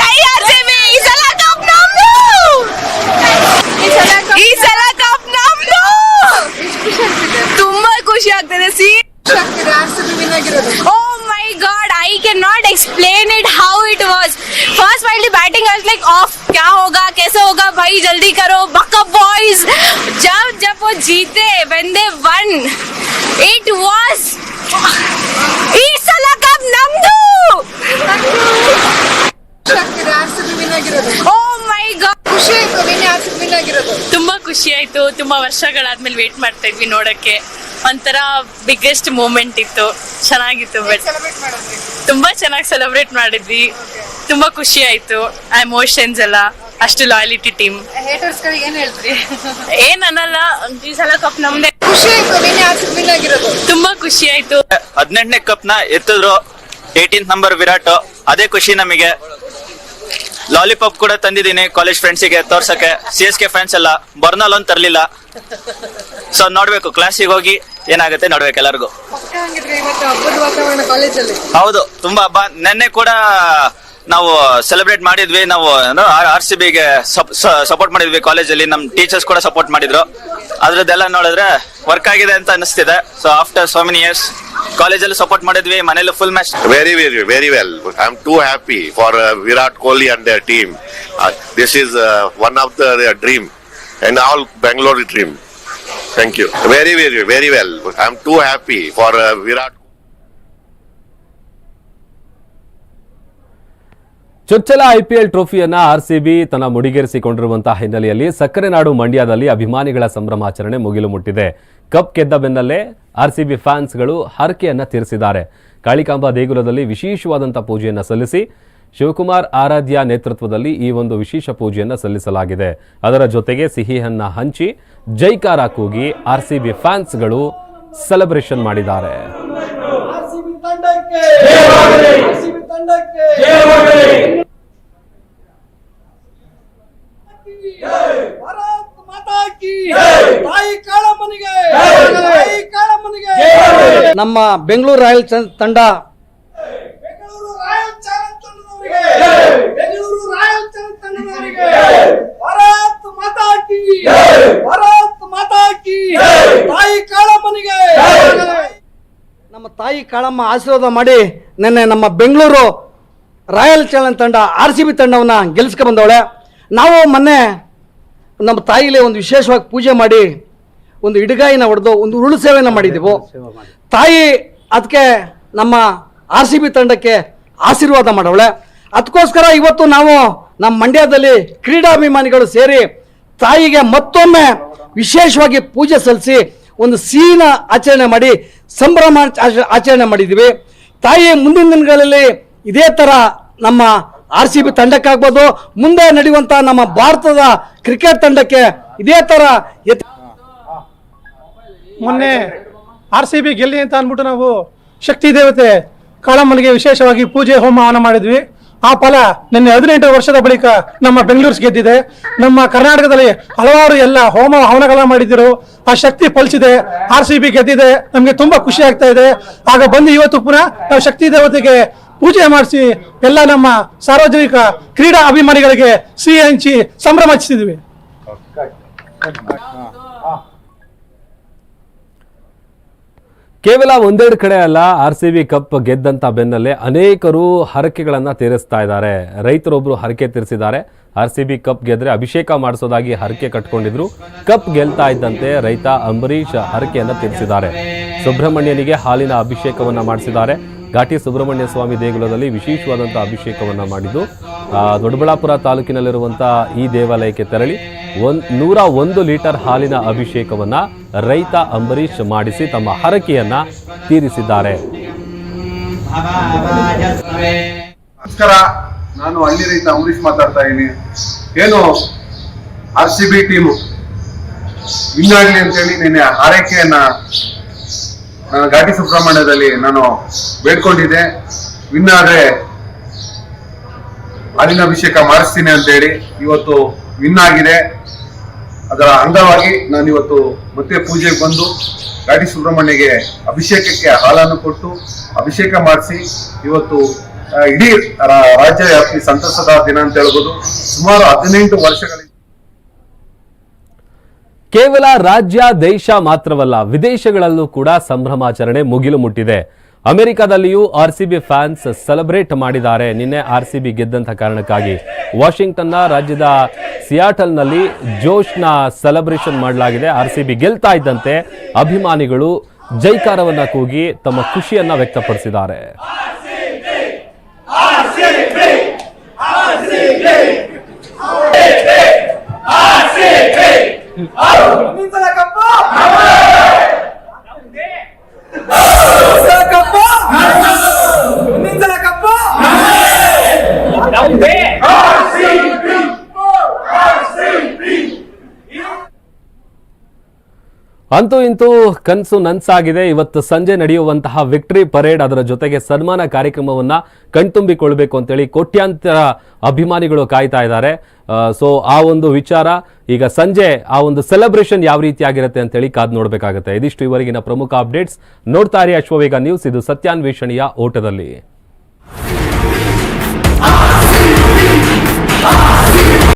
ಈ ಸಲ ಕಪ್ ನಮ್ದು. ತುಂಬಾ ಖುಷಿ ಆಗ್ತದೆ. ಸಿ Oh my god, I cannot explain it how it was. First while the batting I was like off, क्या होगा कैसे होगा भाई जल्दी करो buck up boys. जब जब वो जीते when they won, it was ಈ ಸಲ ಕಪ್ ನಮ್ದು Oh my god, ಖುಷಿ ಆಯ್ತು ನಿನ್ನೆ ಆರ್ ಸಿ ವಿನ್ ಆಗಿರೋದು ತುಂಬಾ ಖುಷಿ ಆಯ್ತು ತುಂಬಾ ವರ್ಷಗಳಾದ್ಮೇಲೆ ವೇಟ್ ಮಾಡ್ತಾ ಇದ್ವಿ ನೋಡಕ್ಕೆ ಒಂಥರ ಬಿಗ್ಗೆಸ್ಟ್ ಮೂಮೆಂಟ್ ಇತ್ತು. ಚೆನ್ನಾಗಿತ್ತು ಬಟ್ ಸೆಲೆಬ್ರೇಟ್ ಮಾಡಿದ್ವಿ ತುಂಬಾ ಚೆನ್ನಾಗಿ ಸೆಲೆಬ್ರೇಟ್ ಮಾಡಿದ್ವಿ. ತುಂಬಾ ಖುಷಿ ಆಯ್ತು ಆ ಎಮೋಷನ್ಸ್ ಎಲ್ಲ ಅಷ್ಟು ಲಾಯಲಿಟಿ ಟೀಮ್ ಹೇಟರ್ಸ್ ಗಳಿಗೆ ಏನ್ ಹೇಳ್ತೀರಿ? ಏನ್ ಅನ್ನಲ್ಲ ಈ ಸಲ ಕಪ್ ನಮ್ದೇ. ಖುಷಿ ಆಯ್ತು ತುಂಬಾ ಖುಷಿ ಆಯ್ತು. ಹದಿನೆಂಟನೇ ಕಪ್ನ ಎತ್ತಿದ್ರು ಏಟೀನ್ ನಂಬರ್ ವಿರಾಟ್. ಅದೇ ಖುಷಿ ನಮಗೆ. ಲಾಲಿಪಾಪ್ ಕೂಡ ತಂದಿದ್ದೀನಿ ಕಾಲೇಜ್ ಫ್ರೆಂಡ್ಸಿಗೆ ತೋರ್ಸಕ್ಕೆ. ಸಿ ಎಸ್ ಕೆ ಫ್ಯಾನ್ಸ್ ಎಲ್ಲ ಬರ್ನಲ್ ಒಂದು ತರ್ಲಿಲ್ಲ. ಸೊ ನೋಡ್ಬೇಕು ಕ್ಲಾಸಿಗೆ ಹೋಗಿ ಏನಾಗುತ್ತೆ ನೋಡ್ಬೇಕು ಎಲ್ಲರಿಗೂ. ಹೌದು, ತುಂಬಾ ಹಬ್ಬ. ನೆನ್ನೆ ಕೂಡ ನಾವು ಸೆಲೆಬ್ರೇಟ್ ಮಾಡಿದ್ವಿ, ನಾವು ಆರ್ ಸಿ ಬಿಗೆ ಸಪೋರ್ಟ್ ಮಾಡಿದ್ವಿ ಕಾಲೇಜಲ್ಲಿ ನಮ್ ಟೀಚರ್ಸ್ ಕೂಡ ಸಪೋರ್ಟ್ ಮಾಡಿದ್ರು. ಅದ್ರದ್ದೆಲ್ಲ ನೋಡಿದ್ರೆ ವರ್ಕ್ ಆಗಿದೆ ಅಂತ ಅನಿಸ್ತಿದೆ. So after so many years ಕಾಲೇಜಲ್ಲಿ ಸಪೋರ್ಟ್ ಮಾಡಿದ್ವಿ, ಮನೇಲಿ full match very very very well I am too happy for Virat Kohli and team this is one of the one and all Bangalore dream. Thank you. Very, very, very well. I'm too happy for uh, Virat. ಚೊಚ್ಚಲ IPL ಟ್ರೋಫಿಯನ್ನ RCB ತನ್ನ ಮುಡಿಗೇರಿಸಿಕೊಂಡಿರುವಂತಹ ಹಿನ್ನೆಲೆಯಲ್ಲಿ ಸಕ್ಕರೆ ನಾಡು ಮಂಡ್ಯದಲ್ಲಿ ಅಭಿಮಾನಿಗಳ ಸಂಭ್ರಮಾಚರಣೆ ಮುಗಿಲು ಮುಟ್ಟಿದೆ ಕಪ್ ಗೆದ್ದ ಬೆನ್ನಲ್ಲೇ ಆರ್ಸಿಬಿ ಫ್ಯಾನ್ಸ್ಗಳು ಹರಕೆಯನ್ನ ತೀರಿಸಿದ್ದಾರೆ ಕಾಳಿಕಾಂಬ ದೇಗುಲದಲ್ಲಿ ವಿಶೇಷವಾದಂತಹ ಪೂಜೆಯನ್ನು ಸಲ್ಲಿಸಿ ಶಿವಕುಮಾರ್ ಆರಾಧ್ಯ ನೇತೃತ್ವದಲ್ಲಿ ಈ ಒಂದು ವಿಶೇಷ ಪೂಜೆಯನ್ನು ಸಲ್ಲಿಸಲಾಗಿದೆ. ಅದರ ಜೊತೆಗೆ ಸಿಹಿಯನ್ನ ಹಂಚಿ ಜೈಕಾರ ಕೂಗಿ ಆರ್ ಸಿ ಬಿ ಫ್ಯಾನ್ಸ್ಗಳು ಸೆಲೆಬ್ರೇಷನ್ ಮಾಡಿದ್ದಾರೆ. ನಮ್ಮ ಬೆಂಗಳೂರು ರಾಯಲ್ ಚ- ಕಾಳಮ್ಮನಿಗೆ. ನಮ್ಮ ತಾಯಿ ಕಾಳಮ್ಮ ಆಶೀರ್ವಾದ ಮಾಡಿ ನಿನ್ನೆ ನಮ್ಮ ಬೆಂಗಳೂರು ರಾಯಲ್ ಚಾಲೆಂಜ್ ತಂಡ ಆರ್ ಸಿ ಬಿ ತಂಡವನ್ನು ಗೆಲ್ಸ್ಕೊ ಬಂದವಳೆ. ನಾವು ಮೊನ್ನೆ ನಮ್ಮ ತಾಯಿಲೆ ಒಂದು ವಿಶೇಷವಾಗಿ ಪೂಜೆ ಮಾಡಿ ಒಂದು ಇಡಗಾಯಿನ ಹೊಡೆದು ಒಂದು ಉರುಳು ಸೇವೆಯನ್ನು ಮಾಡಿದ್ದೆವು ತಾಯಿ ಅದಕ್ಕೆ ನಮ್ಮ ಆರ್ ಸಿ ಬಿ ತಂಡಕ್ಕೆ ಆಶೀರ್ವಾದ ಮಾಡವಳೆ. ಅದಕ್ಕೋಸ್ಕರ ಇವತ್ತು ನಾವು ನಮ್ಮ ಮಂಡ್ಯದಲ್ಲಿ ಕ್ರೀಡಾಭಿಮಾನಿಗಳು ಸೇರಿ ತಾಯಿಗೆ ಮತ್ತೊಮ್ಮೆ ವಿಶೇಷವಾಗಿ ಪೂಜೆ ಸಲ್ಲಿಸಿ ಒಂದು ಸಿಹಿನ ಆಚರಣೆ ಮಾಡಿ, ಸಂಭ್ರಮ ಆಚ- ಆಚರಣೆ ಮಾಡಿದ್ದೀವಿ. ತಾಯಿ ಮುಂದಿನ ದಿನಗಳಲ್ಲಿ ಇದೇ ಥರ ನಮ್ಮ ಆರ್ ಸಿ ಬಿ ತಂಡಕ್ಕಾಗ್ಬೋದು, ಮುಂದೆ ನಡೆಯುವಂಥ ನಮ್ಮ ಭಾರತದ ಕ್ರಿಕೆಟ್ ತಂಡಕ್ಕೆ ಇದೇ ಥರ ಮೊನ್ನೆ ಆರ್ ಸಿ ಬಿ ಗೆಲ್ಲಿ ಅಂತ ಅಂದ್ಬಿಟ್ಟು ನಾವು ಶಕ್ತಿ ದೇವತೆ ಕಾಳಮ್ಮನಿಗೆ ವಿಶೇಷವಾಗಿ ಪೂಜೆ ಹೋಮ ಮಾಡಿದ್ವಿ. ಆ ಫಲ ನಿನ್ನೆ ಹದಿನೆಂಟು ವರ್ಷದ ಬಳಿಕ ನಮ್ಮ ಬೆಂಗಳೂರು ಗೆದ್ದಿದೆ. ನಮ್ಮ ಕರ್ನಾಟಕದಲ್ಲಿ ಹಲವಾರು ಎಲ್ಲ ಹೋಮ ಹವನಗಳ ಮಾಡಿದ್ರು. ಆ ಶಕ್ತಿ ಫಲಿಸಿದೆ. ಆರ್ ಸಿ ಬಿ ಗೆದ್ದಿದೆ. ನಮಗೆ ತುಂಬಾ ಖುಷಿ ಆಗ್ತಾ ಇದೆ. ಆಗ ಬಂದು ಇವತ್ತು ಪುನಃ ನಾವು ಶಕ್ತಿ ದೇವತೆಗೆ ಪೂಜೆ ಮಾಡಿಸಿ ಎಲ್ಲ ನಮ್ಮ ಸಾರ್ವಜನಿಕ ಕ್ರೀಡಾ ಅಭಿಮಾನಿಗಳಿಗೆ ಸಿಹಿ ಹಂಚಿ ಸಂಭ್ರಮಿಸಿದ್ವಿ ಕೇವಲ ಒಂದೆರಡು ಕಡೆ ಅಲ್ಲ, ಆರ್ ಸಿ ಬಿ ಕಪ್ ಗೆದ್ದಂತ ಬೆನ್ನಲ್ಲೇ ಅನೇಕರು ಹರಕೆಗಳನ್ನು ತೀರಿಸ್ತಾ ಇದ್ದಾರೆ. ರೈತರೊಬ್ಬರು ಹರಕೆ ತೀರಿಸಿದ್ದಾರೆ. ಆರ್ ಸಿ ಬಿ ಕಪ್ ಗೆದ್ರೆ ಅಭಿಷೇಕ ಮಾಡಿಸೋದಾಗಿ ಹರಕೆ ಕಟ್ಕೊಂಡಿದ್ರು. ಕಪ್ ಗೆಲ್ತಾ ಇದ್ದಂತೆ ರೈತ ಅಂಬರೀಷ್ ಹರಕೆಯನ್ನು ತೀರಿಸಿದ್ದಾರೆ. ಸುಬ್ರಹ್ಮಣ್ಯನಿಗೆ ಹಾಲಿನ ಅಭಿಷೇಕವನ್ನು ಮಾಡಿಸಿದ್ದಾರೆ. ಘಾಟಿ ಸುಬ್ರಹ್ಮಣ್ಯ ಸ್ವಾಮಿ ದೇಗುಲದಲ್ಲಿ ವಿಶೇಷವಾದಂಥ ಅಭಿಷೇಕವನ್ನು ಮಾಡಿದ್ದು ದೊಡ್ಡಬಳ್ಳಾಪುರ ತಾಲೂಕಿನಲ್ಲಿರುವಂಥ ಈ ದೇವಾಲಯಕ್ಕೆ ತೆರಳಿ ಒಂದ್, ನೂರ ಒಂದು ಲೀಟರ್ ಹಾಲಿನ ಅಭಿಷೇಕವನ್ನು ರೈತ ಅಂಬರೀಷ್ ಮಾಡಿಸಿ ತಮ್ಮ ಹರಕೆಯನ್ನು ತೀರಿಸಿದ್ದಾರೆ. ನಮಸ್ಕಾರ. ನಾನು ಹಳ್ಳಿ ರೈತ ಅಂಬರೀಷ್ ಮಾತಾಡ್ತಾ ಇದ್ದೀನಿ. ಏನು ಆರ್ ಸಿ ಬಿ ಟೀಮು ಇನ್ನಾಗಲಿ ಅಂತೇಳಿ ನಿನ್ನೆ ಹಾರೈಕೆಯನ್ನ ನಾನು ಘಾಟಿ ಸುಬ್ರಹ್ಮಣ್ಯದಲ್ಲಿ ನಾನು ಬೇಡ್ಕೊಂಡಿದ್ದೆ. ವಿನ್ ಆದ್ರೆ ಹಾಲಿನ ಅಭಿಷೇಕ ಮಾಡಿಸ್ತೀನಿ ಅಂತೇಳಿ ಇವತ್ತು ವಿನ್ ಆಗಿದೆ ಅದರ ಅಂಗವಾಗಿ ನಾನು ಇವತ್ತು ಮತ್ತೆ ಪೂಜೆಗೆ ಬಂದು ಘಾಟಿ ಸುಬ್ರಹ್ಮಣ್ಯಗೆ ಅಭಿಷೇಕಕ್ಕೆ ಹಾಲನ್ನು ಕೊಟ್ಟು ಅಭಿಷೇಕ ಮಾಡಿಸಿ ಇವತ್ತು ಇಡೀ ರಾಜ್ಯ ವ್ಯಾಪ್ತಿ ಸಂತಸದ ದಿನ ಅಂತ ಹೇಳ್ಬೋದು. ಸುಮಾರು ಹದಿನೆಂಟು ವರ್ಷಗಳಿಂದ ಕೇವಲ ರಾಜ್ಯ, ದೇಶ ಮಾತ್ರವಲ್ಲ, ವಿದೇಶಗಳಲ್ಲೂ ಕೂಡ ಸಂಭ್ರಮಾಚರಣೆ ಮುಗಿಲು ಮುಟ್ಟಿದೆ. ಅಮೆರಿಕದಲ್ಲಿಯೂ R C B fans celebrate ಮಾಡಿದ್ದಾರೆ. ನಿನ್ನೆ ಆರ್ ಸಿ ಬಿ ಗೆದ್ದಂಥ ಕಾರಣಕ್ಕಾಗಿ ವಾಷಿಂಗ್ಟನ್ನ ರಾಜ್ಯದ ಸಿಯಾಟಲ್ನಲ್ಲಿ ಜೋಶ್ನ ಸೆಲೆಬ್ರೇಷನ್ ಮಾಡಲಾಗಿದೆ. ಆರ್ ಸಿ ಬಿ ಗೆಲ್ತಾ ಇದ್ದಂತೆ ಅಭಿಮಾನಿಗಳು ಜೈಕಾರವನ್ನ ಕೂಗಿ ತಮ್ಮ ಖುಷಿಯನ್ನ ವ್ಯಕ್ತಪಡಿಸಿದ್ದಾರೆ. Não tem! Ah, sim! ಅಂತೂ ಇಂತೂ ಕನಸು ನನ್ಸಾಗಿದೆ. ಇವತ್ತು ಸಂಜೆ ನಡೆಯುವಂತಹ ವಿಕ್ಟರಿ ಪರೇಡ್ ಅದರ ಜೊತೆಗೆ ಸನ್ಮಾನ ಕಾರ್ಯಕ್ರಮವನ್ನ ಕಣ್ತುಂಬಿಕೊಳ್ಬೇಕು ಅಂತೇಳಿ ಕೋಟ್ಯಾಂತರ ಅಭಿಮಾನಿಗಳು ಕಾಯ್ತಾ ಇದ್ದಾರೆ. ಸೊ ಆ ಒಂದು ವಿಚಾರ, ಈಗ ಸಂಜೆ ಆ ಒಂದು ಸೆಲೆಬ್ರೇಷನ್ ಯಾವ ರೀತಿ ಆಗಿರುತ್ತೆ ಅಂತೇಳಿ ಕಾದು ನೋಡಬೇಕಾಗುತ್ತೆ. ಇದಿಷ್ಟು ಇವರಿಗಿನ ಪ್ರಮುಖ ಅಪ್ಡೇಟ್ಸ್ ನೋಡ್ತಾ ಇರಿ ಅಶ್ವವೇಗ ನ್ಯೂಸ್. ಇದು ಸತ್ಯಾನ್ವೇಷಣೆಯ ಓಟದಲ್ಲಿ.